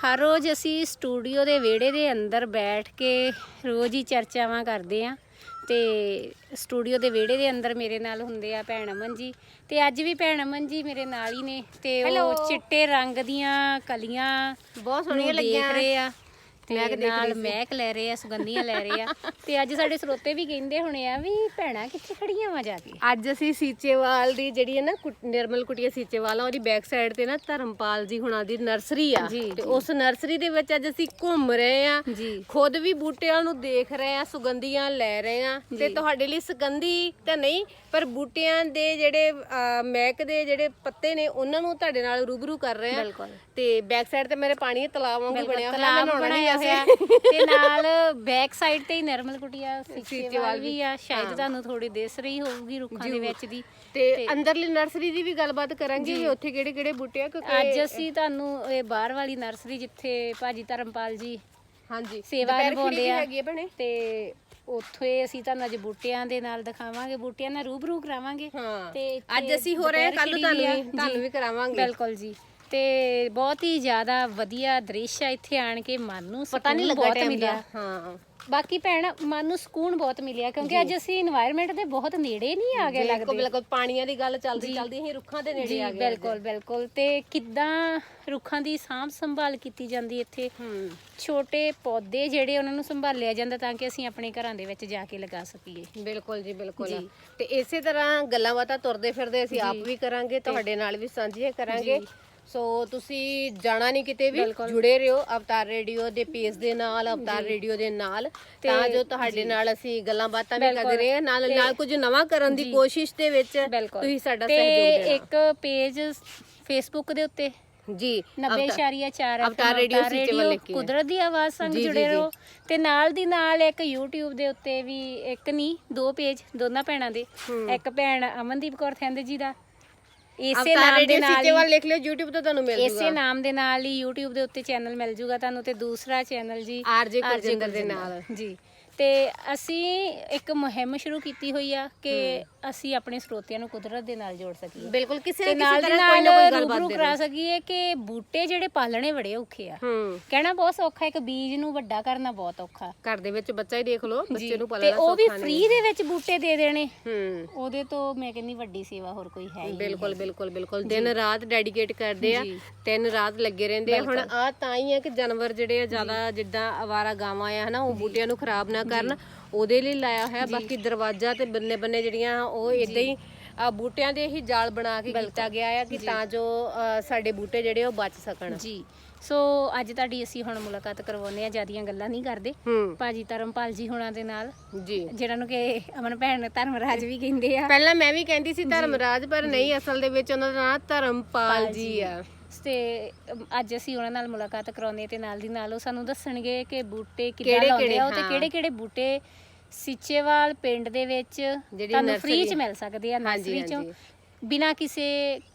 ਹਰ ਰੋਜ਼ ਅਸੀਂ ਸਟੂਡੀਓ ਦੇ ਵਿਹੜੇ ਦੇ ਅੰਦਰ ਬੈਠ ਕੇ ਰੋਜ਼ ਹੀ ਚਰਚਾਵਾਂ ਕਰਦੇ ਆਂ ਤੇ ਸਟੂਡੀਓ ਦੇ ਵਿਹੜੇ ਦੇ ਅੰਦਰ ਮੇਰੇ ਨਾਲ ਹੁੰਦੇ ਆ ਭੈਣ ਅਮਨ ਜੀ ਤੇ ਅੱਜ ਵੀ ਭੈਣ ਅਮਨ ਜੀ ਮੇਰੇ ਨਾਲ ਹੀ ਨੇ ਤੇ. ਉਹ ਚਿੱਟੇ ਰੰਗ ਦੀਆਂ ਕਲੀਆਂ ਬਹੁਤ ਸੋਹਣੀਆਂ ਲੱਗੀਆਂ ਰਹੇ ਆ ਤੇ ਨਾਲ। ਮਹਿਕ ਲੈ ਰਹੇ ਆ ਸੁਗੰਧੀਆਂ ਲੈ ਰਹੇ ਆ ਤੇ ਅੱਜ ਸਾਡੇ ਸਰੋਤੇ ਵੀ ਕਹਿੰਦੇ ਹੋਣੇ ਆ ਵੀ ਭੈਣਾ ਕਿੱਥੇ ਖੜੀਆਂ ਵਾ ਜਾ ਕੇ ਅੱਜ ਅਸੀਂ ਸੀਚੇਵਾਲ ਦੀ ਜਿਹੜੀ ਹੈ ਨਾ ਕੁਟ- ਨਿਰਮਲ ਕੁਟੀਆ ਸੀਚੇਵਾਲ ਆ ਉਹਦੀ ਬੈਕ ਸਾਈਡ ਤੇ ਨਾ ਧਰਮਪਾਲ ਜੀ ਹੁਣਾਂ ਦੀ ਨਰਸਰੀ ਆ ਜੀ, ਤੇ। ਉਸ ਨਰਸਰੀ ਦੇ ਵਿੱਚ ਅੱਜ ਅਸੀਂ ਘੁੰਮ ਰਹੇ ਆ ਜੀ ਖੁਦ ਵੀ ਬੂਟਿਆਂ ਨੂੰ ਦੇਖ ਰਹੇ ਆ ਸੁਗੰਧੀਆਂ ਲੈ ਰਹੇ ਆ ਤੇ ਜੀ। ਤੁਹਾਡੇ ਲਈ ਸੁਗੰਧੀ ਤਾਂ ਨਹੀਂ ਪਰ ਬੂਟਿਆਂ ਦੇ ਜਿਹੜੇ ਅਹ, ਮਹਿਕ ਦੇ ਜਿਹੜੇ ਪੱਤੇ ਨੇ ਉਹਨਾਂ ਨੂੰ ਤੁਹਾਡੇ ਨਾਲ ਰੂਬਰੂ ਕਰ ਰਹੇ ਆ ਬਿਲਕੁਲ ਤੇ ਬੈਕ ਸਾਈਡ ਤੇ ਮੇਰੇ ਪਾਣੀ ਦਾ ਤਲਾਬ ਵਾਂਗੂ ਬਿਲਕੁਲ ਬਣਿਆ ਹੋਇਆ ਤਲਾਬ ਮੈਂ ਨਹਾਉਣਾ ਨਹੀਂ ਬਣਾਇਆ। ਹੋਇਆ। ਤੇ ਨਾਲ ਬੈਕ ਸਾਈਡ ਤੇ ਹੀ ਨਰਮਲ ਕੁਟੀਆ ਸੀਚੇਵਾਲ ਸੀਚੇਵਾਲ ਵੀ ਆ। ਸ਼ਾਇਦ ਹਾਂ। ਤੁਹਾਨੂੰ ਥੋੜੀ ਦਿਸ ਰਹੀ ਹੋਊਗੀ ਰੁੱਖਾਂ ਦੇ ਜ਼ਰੂਰ। ਵਿੱਚ ਦੀ। ਤੇ ਅੰਦਰਲੀ ਨਰਸਰੀ ਦੀ ਵੀ ਗੱਲਬਾਤ ਕਰਾਂਗੇ ਵੀ ਉੱਥੇ ਕਿਹੜੇ ਕਿਹੜੇ ਬੂਟੇ ਆ ਕਿਉਂਕਿ ਅੱਜ ਅਸੀਂ ਤੁਹਾਨੂੰ ਇਹ ਬਾਹਰ ਵਾਲੀ ਨਰਸਰੀ ਜਿੱਥੇ ਭਾਜੀ ਧਰਮਪਾਲ ਜੀ ਹਾਂਜੀ। ਸੇਵਾ ਨਿਭਾਉਂਦੇ ਆ। ਤੇ ਉੱਥੇ ਅਸੀਂ ਤੁਹਾਨੂੰ ਅੱਜ ਬੂਟਿਆਂ ਦੇ ਨਾਲ ਦਿਖਾਵਾਂਗੇ। ਬੂਟਿਆਂ ਨਾਲ ਰੂਬਰੂ ਕਰਾਵਾਂਗੇ। ਤੇ ਅੱਜ ਅਸੀਂ ਹੋ ਰਹੇ ਕੱਲ ਤੁਹਾਨੂੰ। ਵੀ ਤੁਹਾਨੂੰ ਵੀ ਕਰਾਵਾਂਗੇ। ਬਿਲਕੁਲ ਜੀ। ਤੇ ਬਹੁਤ ਹੀ ਜ਼ਿਆਦਾ ਵਧੀਆ ਦ੍ਰਿਸ਼ ਆ ਇੱਥੇ ਆਣ ਕੇ ਮਨ ਨੂੰ ਪਤਾ ਨਹੀਂ ਲੱਗਾ ਟਾਈਮ ਦਾ। ਹਾਂ। ਬਾਕੀ ਭੈਣ ਮਨ ਨੂੰ ਸਕੂਨ ਬਹੁਤ ਮਿਲਿਆ ਕਿਉਂਕਿ ਅੱਜ ਅਸੀਂ এনवायरमेंट ਦੇ ਬਹੁਤ ਨੇੜੇ ਨਹੀਂ ਆ ਗਏ ਲੱਗਦੇ। ਬਿਲਕੁਲ ਪਾਣੀਆਂ ਦੀ ਗੱਲ ਚੱਲਦੀ ਚੱਲਦੀ ਅਸੀਂ ਰੁੱਖਾਂ ਦੇ ਨੇੜੇ ਆ ਗਏ ਬਿਲਕੁਲ ਬਿਲਕੁਲ। ਤੇ ਕਿੱਦਾਂ ਰੁੱਖਾਂ ਦੀ ਸਾਂਭ ਸੰਭਾਲ ਕੀਤੀ ਜਾਂਦੀ ਇੱਥੇ? ਛੋਟੇ ਪੌਦੇ ਜਿਹੜੇ ਉਹਨਾਂ ਨੂੰ ਸੰਭਾਲਿਆ ਜਾਂਦਾ ਤਾਂ ਕਿ ਅਸੀਂ ਆਪਣੇ ਘਰਾਂ ਦੇ ਵਿੱਚ ਜਾ ਕੇ ਲਗਾ ਸਕੀਏ। ਬਿਲਕੁਲ ਜੀ ਬਿਲਕੁਲ। ਤੇ ਇਸੇ ਤਰ੍ਹਾਂ ਗੱਲਾਂ ਬਾਤਾਂ ਤੁਰਦੇ ਫਿਰਦੇ ਅਸੀਂ ਆਪ ਵੀ ਕਰਾਂਗੇ ਤੁਹਾਡੇ ਨਾਲ ਵੀ ਸਾਂਝੀਆਂ ਕਰਾਂਗੇ। ਸੋ ਤੁਸੀਂ ਜਾਣਾ ਨਹੀਂ ਕਿਤੇ ਵੀ। ਜੁੜੇ ਰਹੋ ਅਵਤਾਰ ਰੇਡੀਓ ਦੇ ਪੇਜ ਦੇ ਨਾਲ ਅਵਤਾਰ ਰੇਡੀਓ ਦੇ ਨਾਲ ਤਾਂ ਜੋ ਤੁਹਾਡੇ ਨਾਲ ਅਸੀਂ ਗੱਲਾਂ ਬਾਤਾਂ ਵੀ। ਕਰਦੇ ਰਹੇ ਨਾਲ ਤੇ- ਨਾਲ ਕੁਝ ਨਵਾਂ ਕਰਨ ਦੀ। ਕੋਸ਼ਿਸ਼ ਦੇ ਵਿੱਚ ਤੁਸੀਂ ਸਾਡਾ ਤੇ ਸਹਿਯੋਗ ਦੇਣਾ ਇੱਕ ਪੇਜ ਫੇਸਬੁੱਕ ਦੇ ਉੱਤੇ ਜੀ 90.4 ਅਵਤਾਰ ਰੇਡੀਓ ਸੀਚੇਵਾਲ ਲਿਖ। ਕੁਦਰਤ ਦੀ ਆਵਾਜ਼ ਸੰਗ ਜੁੜੇ। ਰਹੋ ਤੇ ਨਾਲ ਦੀ ਨਾਲ ਇੱਕ YouTube ਦੇ ਉੱਤੇ ਵੀ ਇੱਕ ਨਹੀਂ ਦੋ ਪੇਜ ਦੋਨਾਂ ਭੈਣਾਂ ਦੇ ਇੱਕ ਭੈਣ ਅਮਨਦੀਪ ਕੌਰ ਥਿੰਦ ਜੀ ਦਾ ਇਸੇ ਨਾਮ ਦੇ ਨਾਲ ਸੀਚੇਵਾਲ ਹੀ- ਲਿਖ ਲਿਓ YouTube ਤੇ ਤੁਹਾਨੂੰ ਮਿਲ ਇਸੇ ਜੂਗਾ। ਨਾਮ ਦੇ ਨਾਲ ਹੀ YouTube ਦੇ ਉੱਤੇ ਚੈਨਲ ਮਿਲ ਜੂਗਾ ਤੁਹਾਨੂੰ ਤੇ ਦੂਸਰਾ ਚੈਨਲ ਜੀ ਆਰਜੇ ਕੁਲਜਿੰਦਰ ਦੇ। ਨਾਲ। ਜੀ। ਤੇ ਅਸੀਂ ਇੱਕ ਮੁਹਿੰਮ ਸ਼ੁਰੂ ਕੀਤੀ ਹੋਈ ਆ ਕਿ ਅਸੀਂ ਆਪਣੇ ਸਰੋਤਿਆਂ ਨੂੰ ਕੁਦਰਤ ਦੇ ਨਾਲ ਜੋੜ ਸਕੀਏ। ਬਿਲਕੁਲ ਕਿਸੇ ਤੇ ਨਾ ਨਾਲ ਕਿਸੇ ਦੀ ਤਰ੍ਹਾਂ ਕੋਈ ਨਾ ਕੋਈ ਗੱਲਬਾਤ ਰੂਬਰੂ ਦੇ ਕਰਾ ਸਕੀਏ ਕਿ ਬੂਟੇ ਜਿਹੜੇ ਪਾਲਣੇ ਬੜੇ ਔਖੇ ਆ। ਹੂੰ। ਕਹਿਣਾ ਬਹੁਤ ਸੌਖਾ ਇੱਕ ਬੀਜ ਨੂੰ ਵੱਡਾ ਕਰਨਾ ਬਹੁਤ ਔਖਾ। ਘਰ ਦੇ ਵਿੱਚ ਬੱਚਾ ਹੀ ਦੇਖ ਲਓ ਬੱਚੇ ਨੂੰ ਤੇ ਪਾਲਣਾ ਉਹ ਵੀ ਸੌਖਾ ਨਹੀਂ ਫ੍ਰੀ ਦੇ ਵਿੱਚ ਬੂਟੇ ਦੇ ਦੇਣੇ। ਹੂੰ। ਉਹਦੇ ਤੋਂ ਮੈਂ ਕਹਿੰਦੀ ਵੱਡੀ ਸੇਵਾ ਹੋਰ ਕੋਈ ਹੈ ਹੀ ਨਹੀਂ। ਬਿਲਕੁਲ ਬਿਲਕੁਲ ਬਿਲਕੁਲ। ਦਿਨ ਰਾਤ ਡੈਡੀਕੇਟ ਕਰਦੇ ਆ ਜੀ। ਤਿੰਨ ਰਾਤ ਲੱਗੇ ਰਹਿੰਦੇ ਆ। ਹੁਣ। ਆ ਤਾਂ ਹੀ ਆ ਕਿ ਜਾਨਵਰ ਜਿਹੜੇ ਆ ਜ਼ਿਆਦਾ ਜਿੱਦਾਂ ਆਵਾਰਾ ਗਾਵਾਂ ਆ ਹਨਾ ਉਹ ਬੂਟਿਆਂ ਨੂੰ ਖਰਾਬ ਨਾ ਕਰਨ ਉਹਦੇ ਲਈ ਲਾਇਆ ਹੋਇਆ। ਬਾਕੀ ਦਰਵਾਜ਼ਾ ਤੇ ਬੰਨੇ ਬੰਨੇ ਜਿਹੜੀਆਂ ਉਹ ਇਦਾਂ ਹੀ ਆ ਬੂਟਿਆਂ ਦੇ ਹੀ ਜਾਲ ਬਣਾ ਕੇ ਕੀਤਾ ਗਿਆ ਆ ਕਿ ਤਾਂ ਜੋ ਸਾਡੇ ਬੂਟੇ ਜਿਹੜੇ ਉਹ ਬਚ ਸਕਣ। ਜੀ। ਸੋ ਅੱਜ ਤੁਹਾਡੀ ਅਸੀਂ ਹੁਣ ਮੁਲਾਕਾਤ ਕਰਵਾਉਨੇ ਆ ਜਿਆਦੀਆਂ ਗੱਲਾਂ ਨਹੀਂ ਕਰਦੇ। ਹੂੰ। ਭਾਜੀ ਧਰਮਪਾਲ ਜੀ ਹੁਣਾਂ ਦੇ ਨਾਲ। ਜੀ। ਜਿਹਨਾਂ ਨੂੰ ਕਿ ਅਮਨ ਭੈਣ ਧਰਮਰਾਜ ਵੀ ਕਹਿੰਦੇ ਆ। ਪਹਿਲਾਂ ਮੈਂ ਵੀ ਕਹਿੰਦੀ ਸੀ ਧਰਮਰਾਜ ਪਰ ਨਹੀਂ ਅਸਲ ਦੇ ਵਿੱਚ ਉਹਨਾਂ ਦਾ ਨਾਮ ਧਰਮਪਾਲ ਜੀ। ਆ। ਤੇ ਅਮ, ਅੱਜ ਅਸੀਂ ਉਹਨਾਂ ਨਾਲ ਮੁਲਾਕਾਤ ਕਰਾਉਨੇ ਤੇ ਨਾਲ ਦੀ ਨਾਲ ਉਹ ਸਾਨੂੰ ਦੱਸਣਗੇ ਕਿ ਬੂਟੇ ਕਿੱਦਾਂ ਕਿਹੜੇ- ਲਾਉਂਦੇ ਆ ਉਹ ਤੇ ਹਾਂ। ਕਿਹੜੇ ਕਿਹੜੇ ਬੂਟੇ ਸਿੱਚੇਵਾਲ ਪਿੰਡ ਦੇ ਵਿੱਚ ਤੁਹਾਨੂੰ ਫ੍ਰੀ ਚ ਮਿਲ ਸਕਦੇ ਆ ਹਾਂਜੀ, ਨਰਸਰੀ ਚੋਂ ਹਾਂਜੀ। ਬਿਨਾ ਕਿਸੇ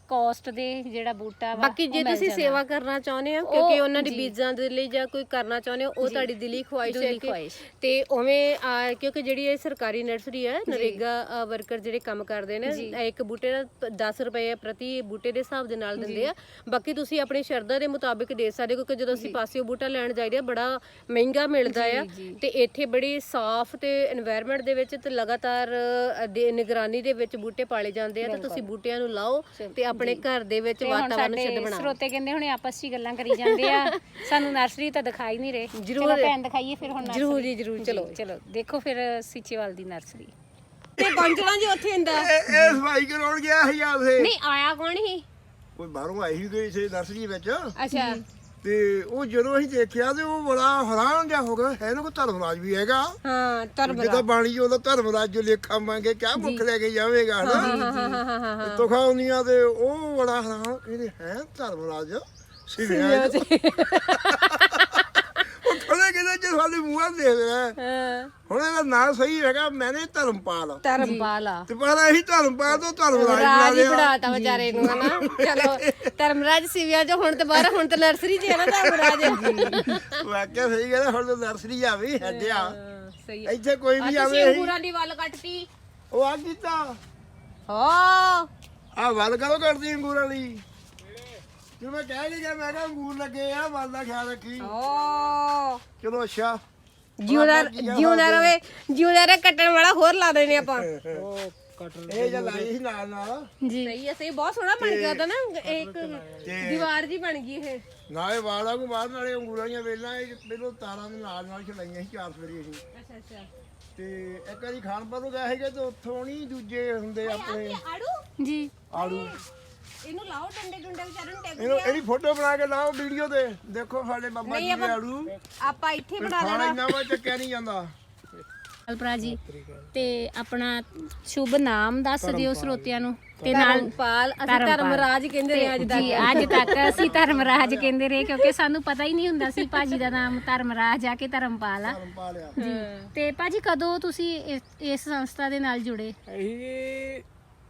ਕਾਸਟ ਦੇ ਜਿਹੜਾ ਬੂਟਾ ਵਾ ਬਾਕੀ ਜੇ ਤੁਸੀਂ ਸੇਵਾ ਕਰਨਾ ਚਾਹੁੰਦੇ ਹੋ ਕਿਉਂਕਿ ਉਹਨਾਂ ਦੇ ਬੀਜਾਂ ਦੇ ਲਈ ਜਾਂ ਕੋਈ ਕਰਨਾ ਚਾਹੁੰਦੇ ਹੋ ਉਹ ਤੁਹਾਡੀ ਦਿਲੀ ਖੁਆਇਸ਼ ਹੈ ਕਿ- ਤੇ ਉਵੇਂ ਆ, ਕਿਉਂਕਿ ਜਿਹੜੀ ਇਹ ਸਰਕਾਰੀ ਨਰਸਰੀ ਹੈ ਨਰੇਗਾ ਵਰਕਰ ਜਿਹੜੇ ਕੰਮ ਕਰਦੇ ਨੇ ਇੱਕ ਬੂਟੇ ਦਾ 10 ਰੁਪਏ ਪ੍ਰਤੀ ਬੂਟੇ ਦੇ ਹਿਸਾਬ ਦੇ ਨਾਲ ਦਿੰਦੇ ਆ। ਬਾਕੀ ਤੁਸੀਂ ਆਪਣੀ ਸ਼ਰਧਾ ਦੇ ਮੁਤਾਬਿਕ ਦੇ ਸਕਦੇ ਹੋ, ਕਿਉਂਕਿ ਜਦੋਂ ਅਸੀਂ ਪਾਸਿਓ ਬੂਟਾ ਲੈਣ ਜਾਈਦੇ ਆ ਬੜਾ ਮਹਿੰਗਾ ਮਿਲਦਾ ਆ। ਤੇ ਇੱਥੇ ਬੜੀ ਸਾਫ਼ ਤੇ এনवायरमेंट ਦੇ ਵਿੱਚ ਤੇ ਲਗਾਤਾਰ ਨਿਗਰਾਨੀ ਦੇ ਵਿੱਚ ਬੂਟੇ ਪਾਲੇ ਜਾਂਦੇ ਆ ਤੇ ਤੁਸੀਂ ਬੂਟਿਆਂ ਨੂੰ ਲਾਓ ਤੇ ਆਪਣੇ ਘਰ ਦੇ ਵਿੱਚ ਤੇ ਹੁਣ ਵਾਤਾਵਰਨ ਸ਼ੁੱਧ ਸਾਡੇ ਬਣਾਓ ਸਰੋਤੇ ਕਹਿੰਦੇ ਹੁਣੇ ਆਪਸ 'ਚ ਹੀ ਗੱਲਾਂ ਕਰੀ ਜਾਂਦੇ ਆ। ਸਾਨੂੰ ਨਰਸਰੀ ਤਾਂ ਦਿਖਾਈ ਨਹੀਂ ਰਹੇ। ਜ਼ਰੂਰ। ਚਲੋ ਭੈਣ ਦਿਖਾਈਏ ਫਿਰ ਹੁਣ ਜ਼ਰੂਰ ਨਰਸਰੀ। ਜੀ, ਜ਼ਰੂਰ, ਚਲੋ। ਚਲੋ ਦੇਖੋ ਫਿਰ ਸਿੱਚੇਵਾਲ ਦੀ ਨਰਸਰੀ ਤੇ ਪਹੁੰਚਣਾ ਜੀ ਉੱਥੇ ਹੁੰਦਾ। ਇਹ ਇਹ ਸਫ਼ਾਈ ਕਰਾਉਣ ਗਿਆ ਸੀ ਆਪੇ ਨਹੀਂ ਆਇਆ ਕੌਣ ਸੀ? ਕੋਈ ਬਾਹਰੋਂ ਆਈ ਸੀ ਕੋਈ ਇਸੇ ਨਰਸਰੀ ਵਿੱਚ? ਅੱਛਾ। ਤੇ ਉਹ ਜਦੋਂ ਅਸੀਂ ਦੇਖਿਆ ਤੇ ਉਹ ਬੜਾ ਹੈਰਾਨ ਜਿਹਾ ਹੋ ਗਿਆ ਹੈ ਨਾ ਕੋਈ ਧਰਮਰਾਜ ਵੀ ਹੈਗਾ? ਹਾਂ ਜਿੱਦਾਂ ਬਾਣੀ ਉਹਦਾ ਧਰਮਰਾਜ ਜੋ ਲੇਖਾ ਮੰਗੇ ਕਿਆ ਮੁੱਖ ਲੈ ਕੇ ਜਾਵੇਗਾ ਹਨਾ ਹਾਂ ਹਾਂ ਹਾਂ ਹਾਂ ਤੁਖਾਉਨੀਆਂ ਤੇ ਉਹ ਬੜਾ ਹੈਰਾਨ ਕਹਿੰਦੇ ਹੈ ਧਰਮਰਾਜ? ਸਿਵਿਆ ਉਹ ਜੇ ਸਾਡੇ ਮੂੰਹਾਂ ਦੇਖ ਰਿਹਾ ਹਾਂ। ਹੁਣ ਇਹਦਾ ਨਾਂ ਸਹੀ ਹੈਗਾ ਮੈਨੇ ਧਰਮਪਾਲ। ਧਰਮਪਾਲ। ਆ ਤੇ ਪਰ ਅਸੀਂ ਧਰਮਪਾਲ ਤੋਂ ਧਰਮਰਾਜ ਬਣਾ ਰਾਜ ਹੀ ਲਿਆ। ਬਣਾਤਾ ਵਿਚਾਰੇ ਨੂੰ ਹਨਾ? ਚਲੋ ਧਰਮਰਾਜ ਸਿਵਿਆ ਜੋ ਹੁਣ ਤੋਂ ਬਾਹਰ ਹੁਣ ਤਾਂ ਨਰਸਰੀ 'ਚ ਹੈ ਨਾ ਧਰਮਰਾਜ। ਵਾਕਿਆ ਸਹੀ ਗੱਲ ਹੈ, ਹੁਣ ਤਾਂ ਨਰਸਰੀ ਆ ਵੀ ਹੱਜਿਆ ਸਹੀ ਇੱਥੇ ਕੋਈ ਵੀ ਆਵੇ। ਸਿੰਗੂਰਾਂ ਦੀ ਵੱਲ ਕੱਟਤੀ। ਉਹ ਆ ਕੀਤਾ। ਹਾਂ। ਆ ਵੱਲ ਕਰੋ ਕੱਢਦੀ ਅੰਗੂਰਾਂ ਲਈ ਤੇ ਮੈਂ ਕਹਿ ਕੇ ਗਿਆ ਮੈਂ ਕਿਹਾ ਅੰਗੂਰ ਲੱਗੇ ਆ ਮਨ ਦਾ ਖਿਆਲ ਰੱਖੀ। ਓ। ਚਲੋ ਅੱਛਾ। ਜਿਉਂਦਾ ਜਿਉਂਦਾ ਰਵੇ ਜਿਉਂਦਾ ਰੇ ਕੱਟਣ ਵਾਲਾ ਹੋਰ ਲਾ ਦੇਣੇ ਆਪਾਂ। ਇਹ ਜਾਂ ਲਾਈ ਸੀ ਨਾਲ ਨਾਲ। ਜੀ। ਸਹੀ ਹੈ ਸਹੀ ਬਹੁਤ ਸੋਹਣਾ ਬਣ ਗਿਆ ਉਹਦਾ ਨਾ ਇੱਕ ਦੀਵਾਰ ਜੀ ਬਣ ਗਈ ਇਹ। ਨਾਲੇ ਵਾਲਾ ਨੂੰ ਬਾਹਰ ਨਾਲੇ ਅੰਗੂਰਾਂ ਦੀਆਂ ਵੇਲਾਂ ਇਹ ਪਹਿਲੋਂ ਤਾਰਾਂ ਦੇ ਨਾਲ ਨਾਲ ਛਲਾਈਆਂ ਸੀ ਚਾਰ ਸਵੇਰੇ ਅਸੀਂ ਅੱਛਾ ਅੱਛਾ। ਤੇ ਇੱਕ ਵਾਰੀ ਖਾਨਪੁਰ ਨੂੰ ਗਏ ਸੀਗੇ ਤੇ ਉੱਥੋਂ ਨਹੀਂ ਦੂਜੇ ਹੁੰਦੇ ਆਪਣੇ ਆੜੂ? ਜੀ। ਆੜੂ। ਇਹਨੂੰ ਲਾਓ ਡੰਡੇ ਡੁੰਡੇ ਵਿਚਾਰਨ ਨੂੰ ਟੈਗ ਇਹਨੂੰ ਇਹਦੀ ਫੋਟੋ ਬਣਾ ਕੇ ਲਾਓ ਵੀਡੀਓ ਤੇ। ਦੇਖੋ ਸਾਡੇ ਬਾਬਾ ਜੀ ਦੇ ਆੜੂ। ਆਪਾਂ ਇੱਥੇ ਬਣਾ ਖਾਣਾ ਇੰਨਾ ਵਾ ਚੱਕਿਆ ਨਹੀਂ ਜਾਂਦਾ। ਜੀ ਤੇ ਆਪਣਾ ਸ਼ੁਭ ਨਾਮ ਦੱਸ ਦਿਓ ਸਰੋਤਿਆਂ ਨੂੰ। ਤੇ ਨਾਲ ਪਾਲ ਅਸੀਂ ਧਰਮਰਾਜ ਕਹਿੰਦੇ ਰਹੇ ਅੱਜ ਤੱਕ। ਜੀ ਅੱਜ ਤੱਕ ਅਸੀਂ ਧਰਮਰਾਜ ਕਹਿੰਦੇ ਰਹੇ ਕਿਉਂਕਿ ਸਾਨੂੰ ਪਤਾ ਹੀ ਨਹੀਂ ਹੁੰਦਾ ਸੀ ਭਾਜੀ ਦਾ ਨਾਮ ਧਰਮਰਾਜ ਆ ਕਿ ਧਰਮਪਾਲ ਆ। ਜੀ ਤੇ ਭਾਜੀ ਕਦੋਂ ਤੁਸੀਂ ਇਸ- ਇਸ ਸੰਸਥਾ ਦੇ ਨਾਲ ਜੁੜੇ? ਅਸੀਂ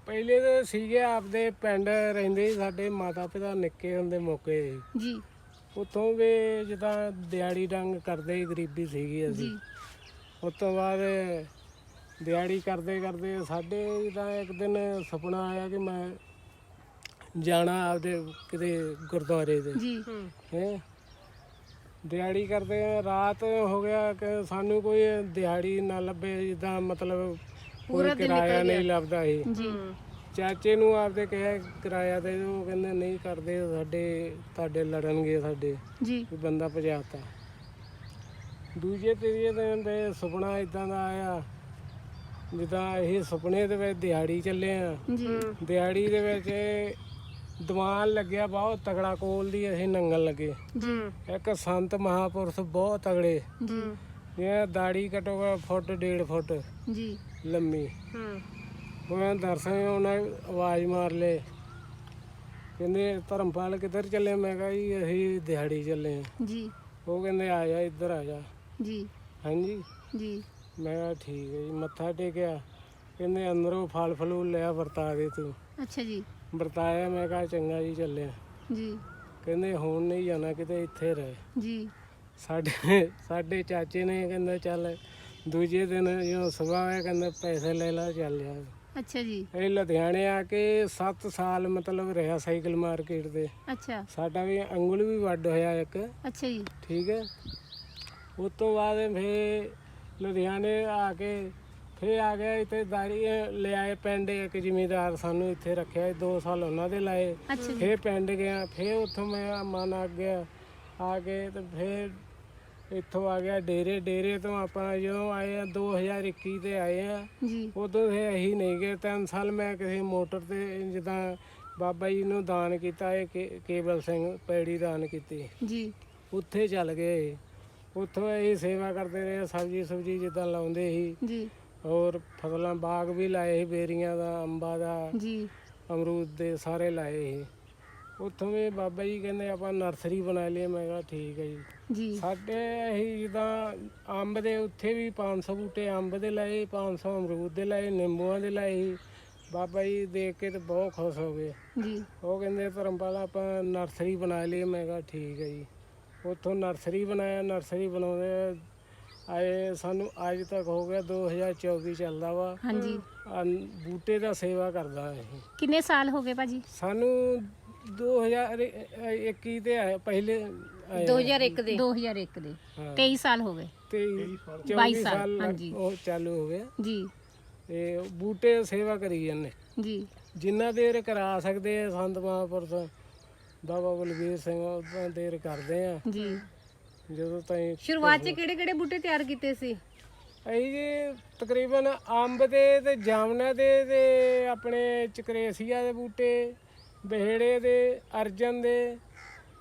ਪਹਿਲੇ ਤਾਂ ਸੀਗੇ ਆਪਦੇ ਪਿੰਡ ਰਹਿੰਦੇ ਸੀ ਸਾਡੇ ਮਾਤਾ ਪਿਤਾ ਨਿੱਕੇ ਹੁੰਦੇ ਮੌਕੇ। ਜੀ। ਉੱਥੋਂ ਵੀ ਜਿੱਦਾਂ ਦਿਹਾੜੀ ਡੰਗ ਕਰਦੇ ਸੀ, ਗਰੀਬੀ ਸੀਗੀ ਅਸੀਂ। ਜੀ। ਉਸ ਤੋਂ ਬਾਅਦ ਦਿਹਾੜੀ ਕਰਦੇ ਕਰਦੇ ਸਾਡੇ ਜਿੱਦਾਂ ਇੱਕ ਦਿਨ ਸੁਪਨਾ ਆਇਆ ਕਿ ਮੈਂ ਜਾਣਾ ਆਪਦੇ ਕਿਤੇ ਗੁਰਦੁਆਰੇ ਦੇ ਜੀ। ਹੈ। ਦਿਹਾੜੀ ਕਰਦੇ ਆ, ਰਾਤ ਹੋ ਗਿਆ ਕਿ ਸਾਨੂੰ ਕੋਈ ਦਿਹਾੜੀ ਨਾ ਲੱਭੇ ਜਿੱਦਾਂ ਮਤਲਬ ਕੋਈ ਕਿਰਾਇਆ ਨਹੀਂ ਲੱਭਦਾ ਸੀ ਜੀ। ਚਾਚੇ ਨੂੰ ਆਪਦੇ ਕਿਹਾ ਕਿਰਾਇਆ ਦੇ ਦਿਓ ਉਹ ਕਹਿੰਦੇ ਨਹੀਂ ਕਰਦੇ ਸਾਡੇ ਤੁਹਾਡੇ ਲੜਨਗੇ ਸਾਡੇ। ਜੀ। ਵੀ ਬੰਦਾ ਭਜਾਤਾ। ਦੂਜੇ ਤੀਜੇ ਦਿਨ ਦੇ ਸੁਪਨਾ ਇਦਾਂ ਦਾ ਆਇਆ ਜਿੱਦਾਂ ਇਹ ਸੁਪਨੇ ਦੇ ਵਿੱਚ ਦਿਹਾੜੀ ਚੱਲੇ ਆ। ਜੀ। ਦਿਹਾੜੀ ਦੇ ਵਿੱਚ ਦੀਵਾਨ ਲੱਗਿਆ ਬਹੁਤ ਤਗੜਾ ਕੋਲ ਦੀ ਅਸੀਂ ਨੰਗਲ ਲੱਗੇ। ਜੀ। ਇੱਕ ਸੰਤ ਮਹਾਪੁਰਸ਼ ਬਹੁਤ ਤਗੜੇ। ਜੀ। ਇਹ ਦਾੜੀ ਕਟੋਗਾ ਫੁੱਟ ਡੇਢ ਫੁੱਟ। ਜੀ। ਲੰਮੀ। ਹੂੰ। ਉਹਨਾਂ ਦਰਸ਼ਨ ਉਹਨਾਂ ਆਵਾਜ਼ ਮਾਰ ਲੇ ਕਹਿੰਦੇ ਧਰਮਪਾਲ ਕਿੱਧਰ ਚੱਲੇ? ਮੈਂ ਕਿਹਾ ਜੀ ਅਸੀਂ ਦਿਹਾੜੀ ਚੱਲੇ ਆ। ਜੀ। ਉਹ ਕਹਿੰਦੇ ਆ ਜਾ ਇੱਧਰ ਆ ਜਾ। ਜੀ। ਹਾਂਜੀ? ਜੀ। ਮੈਂ ਕਿਹਾ ਠੀਕ ਹੈ ਜੀ ਮੱਥਾ ਟੇਕਿਆ। ਕਹਿੰਦੇ ਅੰਦਰੋਂ ਫਲ ਫਲੂਲ ਲਿਆ ਵਰਤਾ ਦੇ ਤੂੰ। ਅੱਛਾ ਜੀ। ਵਰਤਾਇਆ ਮੈਂ ਕਿਹਾ ਚੰਗਾ ਜੀ ਚੱਲਿਆ। ਜੀ। ਕਹਿੰਦੇ ਹੁਣ ਨਹੀਂ ਜਾਣਾ ਕਿਤੇ ਇੱਥੇ ਰਹਿ। ਜੀ। ਸਾਡੇ ਸਾਡੇ ਚਾਚੇ ਨੇ ਕਹਿੰਦਾ ਚੱਲ ਦੂਜੇ ਦਿਨ ਜਦੋਂ ਸਵੇਰ ਹੋਇਆ ਕਹਿੰਦਾ ਪੈਸੇ ਲੈ ਲਾ ਚੱਲ ਜਾ। ਅੱਛਾ ਜੀ। ਇਹ ਲੁਧਿਆਣੇ ਆ ਕੇ 7 ਸਾਲ ਮਤਲਬ ਰਿਹਾ ਸਾਈਕਲ ਮਾਰਕੀਟ ਤੇ ਅੱਛਾ। ਸਾਡਾ ਵੀ ਅੰਗੁਲ ਵੀ ਵੱਡ ਹੋਇਆ ਇੱਕ। ਅੱਛਾ ਜੀ। ਠੀਕ ਹੈ। ਉਸ ਤੋਂ ਬਾਅਦ ਫੇ ਲੁਧਿਆਣੇ ਆ ਕੇ ਫੇ ਆ ਗਿਆ ਇੱਥੇ ਦਾਰੀ ਲਿਆਏ ਪਿੰਡ ਇੱਕ ਜ਼ਿਮੀਦਾਰ ਸਾਨੂੰ ਇੱਥੇ ਰੱਖਿਆ 2 ਸਾਲ ਉਹਨਾਂ ਦੇ ਲਾਏ। ਜੀ। ਫੇ ਪਿੰਡ ਗਿਆ ਫੇ ਉੱਥੋਂ ਮੈਂ ਮਨ ਆ ਗਿਆ ਆ ਕੇ ਤੇ ਫੇ ਇੱਥੋਂ ਆ ਗਿਆ ਡੇਰੇ ਡੇਰੇ ਤੋਂ ਆਪਾਂ ਜਦੋਂ ਆਏ ਆ 2021 ਤੇ ਆਏ ਆ ਜੀ। ਉਦੋਂ ਫੇ ਅਸੀਂ ਨਹੀਂ ਗਏ। ਤਿੰਨ ਸਾਲ ਮੈਂ ਕਿਸੇ ਮੋਟਰ ਤੇ ਜਿੱਦਾਂ ਬਾਬਾ ਜੀ ਨੂੰ ਦਾਨ ਕੀਤਾ ਇਹ ਕੇ- ਕੇਵਲ ਸਿੰਘ ਪੈੜੀ ਦਾਨ ਕੀਤੀ। ਜੀ। ਉੱਥੇ ਚੱਲ ਗਏ। ਉੱਥੋਂ ਅਸੀਂ ਸੇਵਾ ਕਰਦੇ ਰਹੇ ਸਬਜੀ ਸੁਬਜੀ ਜਿੱਦਾਂ ਲਾਉਂਦੇ ਸੀ। ਜੀ। ਔਰ ਫਸਲਾਂ ਬਾਗ ਵੀ ਲਾਏ ਸੀ ਬੇਰੀਆਂ ਦਾ ਅੰਬਾਂ ਦਾ ਜੀ। ਅਮਰੂਦ ਦੇ ਸਾਰੇ ਲਾਏ ਸੀ। ਉੱਥੋਂ ਵੀ ਬਾਬਾ ਜੀ ਕਹਿੰਦੇ ਆਪਾਂ ਨਰਸਰੀ ਬਣਾ ਲਈਏ। ਮੈਂ ਕਿਹਾ ਠੀਕ ਹੈ ਜੀ। ਜੀ। ਸਾਡੇ ਅਸੀਂ ਜਿੱਦਾਂ ਅੰਬ ਦੇ ਉੱਥੇ ਵੀ 500 ਬੂਟੇ ਅੰਬ ਦੇ ਲਾਏ 500 ਅਮਰੂਦ ਦੇ ਲਾਏ ਨਿੰਬੂਆਂ ਦੇ ਲਾਏ। ਬਾਬਾ ਜੀ ਦੇਖ ਕੇ ਤੇ ਬਹੁਤ ਖੁਸ਼ ਹੋ ਗਏ। ਜੀ। ਉਹ ਕਹਿੰਦੇ ਧਰਮਪਾਲ ਆਪਾਂ ਨਰਸਰੀ ਬਣਾ ਲਈ ਮੈਂ ਕਿਹਾ ਠੀਕ ਹੈ ਜੀ। ਉੱਥੋਂ ਨਰਸਰੀ ਬਣਾਇਆ। ਨਰਸਰੀ ਬਣਾਉਂਦੇ ਆਏ ਸਾਨੂੰ ਅੱਜ ਤੱਕ ਹੋ ਗਿਆ 2024 ਚੱਲਦਾ ਵਾ। ਹਾਂਜੀ। ਬੂਟੇ ਦਾ ਸੇਵਾ ਕਰਦਾ ਇਹ। ਕਿੰਨੇ ਸਾਲ ਹੋ ਗਏ ਭਾਜੀ? ਸਾਨੂੰ 2021 ਤੇ ਆਏ ਪਹਿਲੇ ਆਏ 2001 ਦੇ 2001 ਦੇ। ਹਾਂ। 23 ਸਾਲ ਹੋ ਗਏ। ਤੇ 22 24 ਸਾਲ, ਸਾਲ ਹਾਂਜੀ। ਉਹ ਚਾਲੂ ਹੋ ਗਿਆ। ਜੀ। ਤੇ ਬੂਟੇ ਦੀ ਸੇਵਾ ਕਰੀ ਜਾਂਦੇ। ਜੀ। ਜਿੰਨਾ ਦੇਰ ਕਰਾ ਸਕਦੇ ਆ ਸੰਤ ਮਹਾਂਪੁਰਸ਼ ਬਾਬਾ ਬਲਵੀਰ ਸਿੰਘ ਉਦੋਂ ਦੇਰ ਕਰਦੇ ਆ। ਜੀ। ਜਦੋਂ ਤਾਈਂ ਸ਼ੁਰੂਆਤ 'ਚ ਕਿਹੜੇ ਕਿਹੜੇ ਬੂਟੇ ਤਿਆਰ ਕੀਤੇ ਸੀ? ਅਸੀਂ ਜੀ ਤਕਰੀਬਨ ਅੰਬ ਦੇ ਤੇ ਜਾਮਨਾ ਦੇ ਤੇ ਆਪਣੇ ਚਕਰੇਸੀਆ ਦੇ ਬੂਟੇ ਬਿਹੜੇ ਦੇ ਅਰਜਨ ਦੇ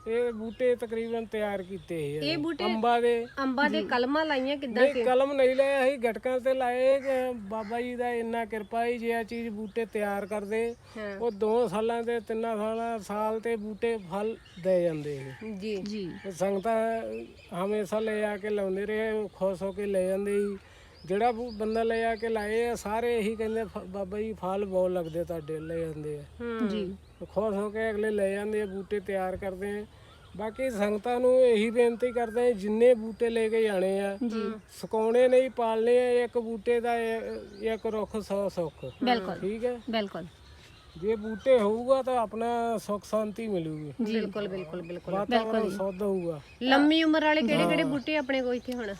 ਇਹ ਬੂਟੇ ਤਕਰੀਬਨ ਤਿਆਰ ਕੀਤੇ ਇਹ ਬੂਟੇ ਅੰਬਾਂ ਦੇ। ਅੰਬਾਂ ਦੇ ਕਲਮਾਂ ਲਾਈਆਂ ਕਿੱਦਾਂ ਨਹੀਂ ਕਲਮ ਨਹੀਂ ਲਏ ਅਸੀਂ ਗਟਕਾਂ ਤੇ ਲਾਏ ਕਿ ਬਾਬਾ ਜੀ ਦਾ ਇੰਨਾ ਕਿਰਪਾ ਹੈ ਜੇ ਆ ਚੀਜ਼ ਬੂਟੇ ਤਿਆਰ ਕਰਦੇ। ਹਾਂ। ਉਹ 2 ਸਾਲਾਂ ਦੇ 3 ਸਾਲਾਂ ਸਾਲ ਤੇ ਬੂਟੇ ਫਲ ਦੇ ਜਾਂਦੇ ਜੀ। ਜੀ। ਤੇ ਸੰਗਤਾਂ ਹਮੇਸ਼ਾ ਲੈ ਆ ਕੇ ਲਾਉਂਦੇ ਰਹੇ ਖੁਸ਼ ਹੋ ਕੇ ਲੈ ਜਾਂਦੇ ਸੀ। ਜਿਹੜਾ ਬੰਦਾ ਲੈ ਆ ਕੇ ਲਾਏ ਆ ਸਾਰੇ ਇਹੀ ਕਹਿੰਦੇ ਬਾਬਾ ਜੀ ਫਲ ਬਹੁਤ ਲੱਗਦੇ ਤੁਹਾਡੇ ਲੈ ਜਾਂਦੇ ਆ। ਜੀ। ਖੁਸ਼ ਹੋ ਕੇ ਅਗਲੇ ਲੈ ਜਾਂਦੇ ਆ ਬੂਟੇ ਤਿਆਰ ਕਰਦੇ ਆ। ਬਾਕੀ ਸੰਗਤਾਂ ਨੂੰ ਇਹੀ ਬੇਨਤੀ ਕਰਦੇ ਆ ਜਿੰਨੇ ਬੂਟੇ ਲੈ ਕੇ ਜਾਣੇ ਆ ਸੁਕਾਉਣੇ ਨਹੀਂ ਪਾਲਣੇ ਆ ਇੱਕ ਬੂਟੇ ਦਾ ਇਹ- ਇੱਕ ਰੁੱਖ 100 ਸੁੱਖ। ਬਿਲਕੁਲ। ਠੀਕ ਹੈ? ਬਿਲਕੁਲ। ਜੇ ਬੂਟੇ ਹੋਊਗਾ ਤਾਂ ਆਪਣਾ ਸੁੱਖ ਸ਼ਾਂਤੀ ਮਿਲੂਗੀ। ਬਿਲਕੁਲ ਬਿਲਕੁਲ ਬਿਲਕੁਲ। ਵਾਤਾਵਰਨ ਸ਼ੁੱਧ ਹੋਊਗਾ। ਲੰਮੀ ਉਮਰ ਵਾਲੇ ਕਿਹੜੇ ਕਿਹੜੇ ਬੂਟੇ ਆਪਣੇ ਕੋਲ ਇੱਥੇ ਹੁਣ?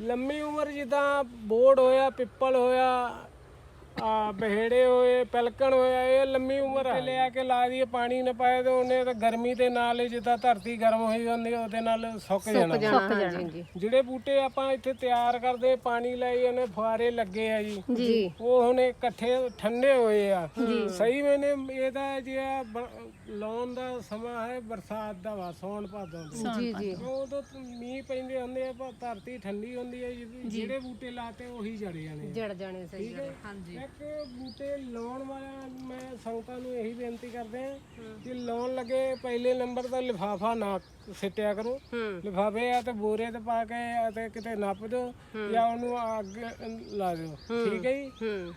ਲੰਮੀ ਉਮਰ ਜਿੱਦਾਂ ਬੋੜ ਹੋਇਆ ਪਿੱਪਲ ਹੋਇਆ ਆ ਬਹਿੜੇ ਹੋਏ ਪਲਕਣ ਹੋਇਆ ਇਹ ਲੰਮੀ ਉਮਰ ਹੈ ਲਿਆ ਕੇ ਲਾ ਦਈਏ ਪਾਣੀ ਨਾ ਪਾਏ ਤੇ ਉਹਨੇ ਤਾਂ ਗਰਮੀ ਦੇ ਨਾਲ ਹੀ ਜਿੱਦਾਂ ਧਰਤੀ ਗਰਮ ਹੋਈ ਜਾਂਦੀ ਉਹਦੇ ਨਾਲ ਸੁੱਕ ਜਾਣਾ। ਜਾਣਾ ਹਾਂਜੀ ਜੀ। ਜਿਹੜੇ ਬੂਟੇ ਆਪਾਂ ਇੱਥੇ ਤਿਆਰ ਕਰਦੇ ਪਾਣੀ ਲਈ ਉਹਨੇ ਫੁਆਰੇ ਲੱਗੇ ਆ ਜੀ। ਜੀ। ਉਹ ਹੁਣ ਇਕੱਠੇ ਠੰਡੇ ਹੋਏ ਆ। ਸਹੀ ਮੈਨੇ ਇਹਦਾ ਜਿਹੜਾ ਲਾਉਣ ਦਾ ਸਮਾਂ ਹੈ ਬਰਸਾਤ ਦਾ ਵਾ ਸੌਣ ਭਾਦੋਂ ਦਾ। ਜੀ ਜੀ। ਉਦੋਂ ਤਾਂ ਮੀਂਹ ਪੈਂਦੇ ਹੁੰਦੇ ਆ ਪਰ ਧਰਤੀ ਠੰਡੀ ਹੁੰਦੀ ਹੈ। ਜਿਹੜੇ ਬੂਟੇ ਲਾਤੇ ਉਹੀ ਜੜ ਜਾਣੇ ਜੜ ਜਾਣੇ ਸਹੀ ਗੱਲ ਹਾਂਜੀ। ਇੱਕ ਬੂਟੇ ਲਾਉਣ ਵਾਲਾ ਮੈਂ ਸੰਗਤਾਂ ਨੂੰ ਇਹੀ ਬੇਨਤੀ ਕਰਦੇ ਆ ਕਿ ਲਾਉਣ ਲੱਗੇ ਪਹਿਲੇ ਨੰਬਰ ਦਾ ਲਿਫਾਫਾ ਨਾ ਸਿੱਟਿਆ ਕਰੋ। ਹੂੰ। ਲਿਫਾਫੇ ਆ ਤੇ ਬੋਰੇ ਤੇ ਪਾ ਕੇ ਤੇ ਕਿਤੇ ਨੱਪ ਦਿਓ ਜਾਂ ਉਹਨੂੰ ਅੱਗ ਲਾ ਦਿਓ। ਠੀਕ ਹੈ ਜੀ? ਹੂੰ।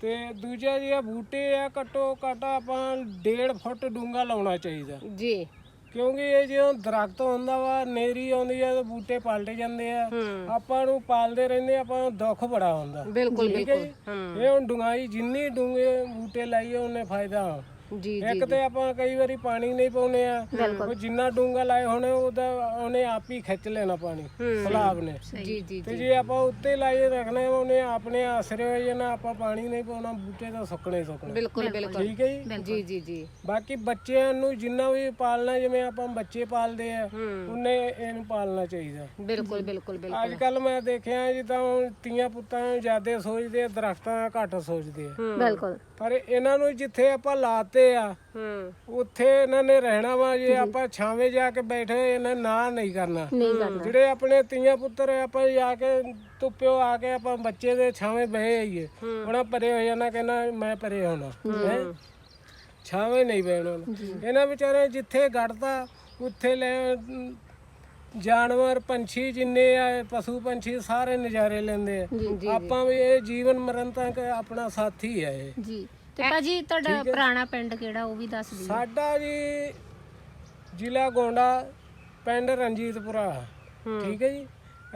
ਤੇ ਦੂਜਾ ਜੀ ਆ ਬੂਟੇ ਆ ਘੱਟੋ ਘੱਟ ਆਪਾਂ 1.5 ਫੁੱਟ ਡੂੰਘਾ ਲਾਉਣਾ ਚਾਹੀਦਾ। ਜੀ। ਕਿਉਂਕਿ ਇਹ ਜਦੋਂ ਦਰਖਤ ਹੁੰਦਾ ਵਾ ਨੇਰੀ ਆਉਂਦੀ ਆ ਤੇ ਬੂਟੇ ਪਲਟ ਜਾਂਦੇ ਆ। ਆਪਾਂ ਨੂੰ ਪਾਲਦੇ ਰਹਿੰਦੇ ਆਪਾਂ ਨੂੰ ਦੁੱਖ ਬੜਾ ਹੁੰਦਾ। ਬਿਲਕੁਲ ਬਿਲਕੁਲ ਇਹ ਹੁਣ ਡੁੰਗਾਈ ਜਿੰਨੀ ਡੂੰਘੇ ਬੂਟੇ ਲਾਈਏ ਉਹਨੇ ਫਾਇਦਾ। ਜੀ ਇੱਕ ਤੇ ਆਪਾਂ ਕਈ ਵਾਰੀ ਪਾਣੀ ਨਹੀਂ ਪਾਉਨੇ ਆ। ਉਹ ਜਿੰਨਾ ਡੂੰਘਾ ਲਾਏ ਹੋਣੇ ਉਹਦਾ ਉਹਨੇ ਆਪ ਹੀ ਖਿੱਚ ਲੈਣਾ ਪਾਣੀ ਸਲਾਬ ਨੇ। ਜੀ ਜੀ ਤੇ ਜੇ। ਆਪਾਂ ਉੱਤੇ ਲਾਏ ਰੱਖਣਾ ਉਹਨੇ ਆਪਣੇ ਆਸਰੇ ਹੋ ਜਾਣਾ ਆਪਾਂ ਪਾਣੀ ਨਹੀਂ ਪਾਉਣਾ ਬੂਟੇ ਤਾਂ ਸੁੱਕਣੇ ਸੁੱਕਣੇ। ਬਿਲਕੁਲ ਬਿਲਕੁਲ। ਠੀਕ ਹੈ ਜੀ? ਜੀ ਜੀ ਜੀ। ਬਾਕੀ ਬੱਚਿਆਂ ਨੂੰ ਜਿੰਨਾ ਵੀ ਪਾਲਣਾ ਜਿਵੇਂ ਆਪਾਂ ਬੱਚੇ ਪਾਲਦੇ ਆ ਉਹਨੇ ਇਹਨੂੰ ਪਾਲਣਾ ਚਾਹੀਦਾ। ਬਿਲਕੁਲ ਬਿਲਕੁਲ ਬਿਲਕੁਲ। ਅੱਜ ਕੱਲ ਮੈਂ ਦੇਖਿਆ ਜਿੱਦਾਂ ਤੀਆਂ ਪੁੱਤਾਂ ਨੂੰ ਜ਼ਿਆਦੇ ਸੋਚਦੇ ਆ ਦਰਖਤਾਂ ਘੱਟ ਸੋਚਦੇ ਆ। ਬਿਲਕੁਲ। ਪਰ ਇਹਨਾਂ ਨੂੰ ਜਿੱਥੇ ਆਪਾਂ ਲਾਤੇ ਆ ਹੂੰ। ਉੱਥੇ ਇਹਨਾਂ ਨੇ ਰਹਿਣਾ ਵਾ ਜੇ ਆਪਾਂ ਛਾਵੇਂ ਜਾ ਕੇ ਬੈਠੇ ਇਹਨਾਂ ਨਾ ਨਹੀਂ ਕਰਨਾ। ਨਹੀਂ ਕਰਨਾ। ਜਿਹੜੇ ਆਪਣੇ ਤੀਆਂ ਪੁੱਤਰ ਆਪਾਂ ਜਾ ਕੇ ਧੁੱਪਿਓ ਆ ਕੇ ਆਪਾਂ ਬੱਚੇ ਦੇ ਛਾਵੇਂ ਬਹਿ ਆਈਏ ਉਹਨਾਂ ਪਰੇ ਹੋ ਜਾਣਾ ਕਹਿੰਦਾ ਮੈਂ ਪਰੇ ਹੋਣਾ। ਹੈਂ? ਛਾਵੇਂ ਨਹੀਂ ਬਹਿਣਾ। ਇਹਨਾਂ ਵਿਚਾਰੇ ਜਿੱਥੇ ਗੜਦਾ ਉੱਥੇ ਲੈ ਜਾਨਵਰ ਪੰਛੀ ਜਿੰਨੇ ਆ ਪਸ਼ੂ ਪੰਛੀ ਸਾਰੇ ਨਜ਼ਾਰੇ ਲੈਂਦੇ ਆ। ਆਪਾਂ ਵੀ ਇਹ ਜੀਵਨ ਮਰਨ ਤੱਕ ਆਪਣਾ ਸਾਥੀ ਹੈ ਇਹ। ਜੀ। ਤੇ ਭਾਜੀ ਤੁਹਾਡਾ ਪੁਰਾਣਾ ਪਿੰਡ ਕਿਹੜਾ ਉਹ ਵੀ ਦੱਸ ਦਿਓ। ਸਾਡਾ ਜੀ ਜ਼ਿਲ੍ਹਾ ਗੋਂਡਾ ਪਿੰਡ ਰਣਜੀਤਪੁਰਾ। ਠੀਕ ਹੈ ਜੀ।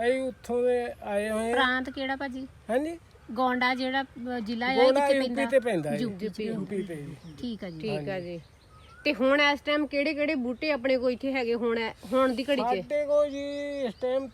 ਅਸੀਂ ਉੱਥੋਂ ਦੇ ਆਏ ਹੋਏ ਹਾਂ। ਪ੍ਰਾਂਤ ਕਿਹੜਾ ਭਾਜੀ? ਹਾਂਜੀ। ਗੋਂਡਾ ਜਿਹੜਾ ਜ਼ਿਲ੍ਹਾ ਹੈ ਕਿੱਥੇ ਯੂਪੀ ਪੈਂਦਾ ਤੇ ਪੈਂਦਾ ਹੈ ਯੂਪੀ ਤੇ ਜੀ। ਠੀਕ ਹੈ ਜੀ। ਠੀਕ ਆ ਜੀ। ਤੇ ਹੁਣ ਇਸ ਟਾਈਮ ਕਿਹੜੇ ਕਿਹੜੇ ਬੂਟੇ ਆਪਣੇ ਕੋਲ ਇੱਥੇ ਹੈਗੇ ਹੁਣ ਹੁਣ ਦੀ ਘੜੀ 'ਚ? ਸਾਡੇ ਕੋਲ ਜੀ ਇਸ ਟਾਈਮ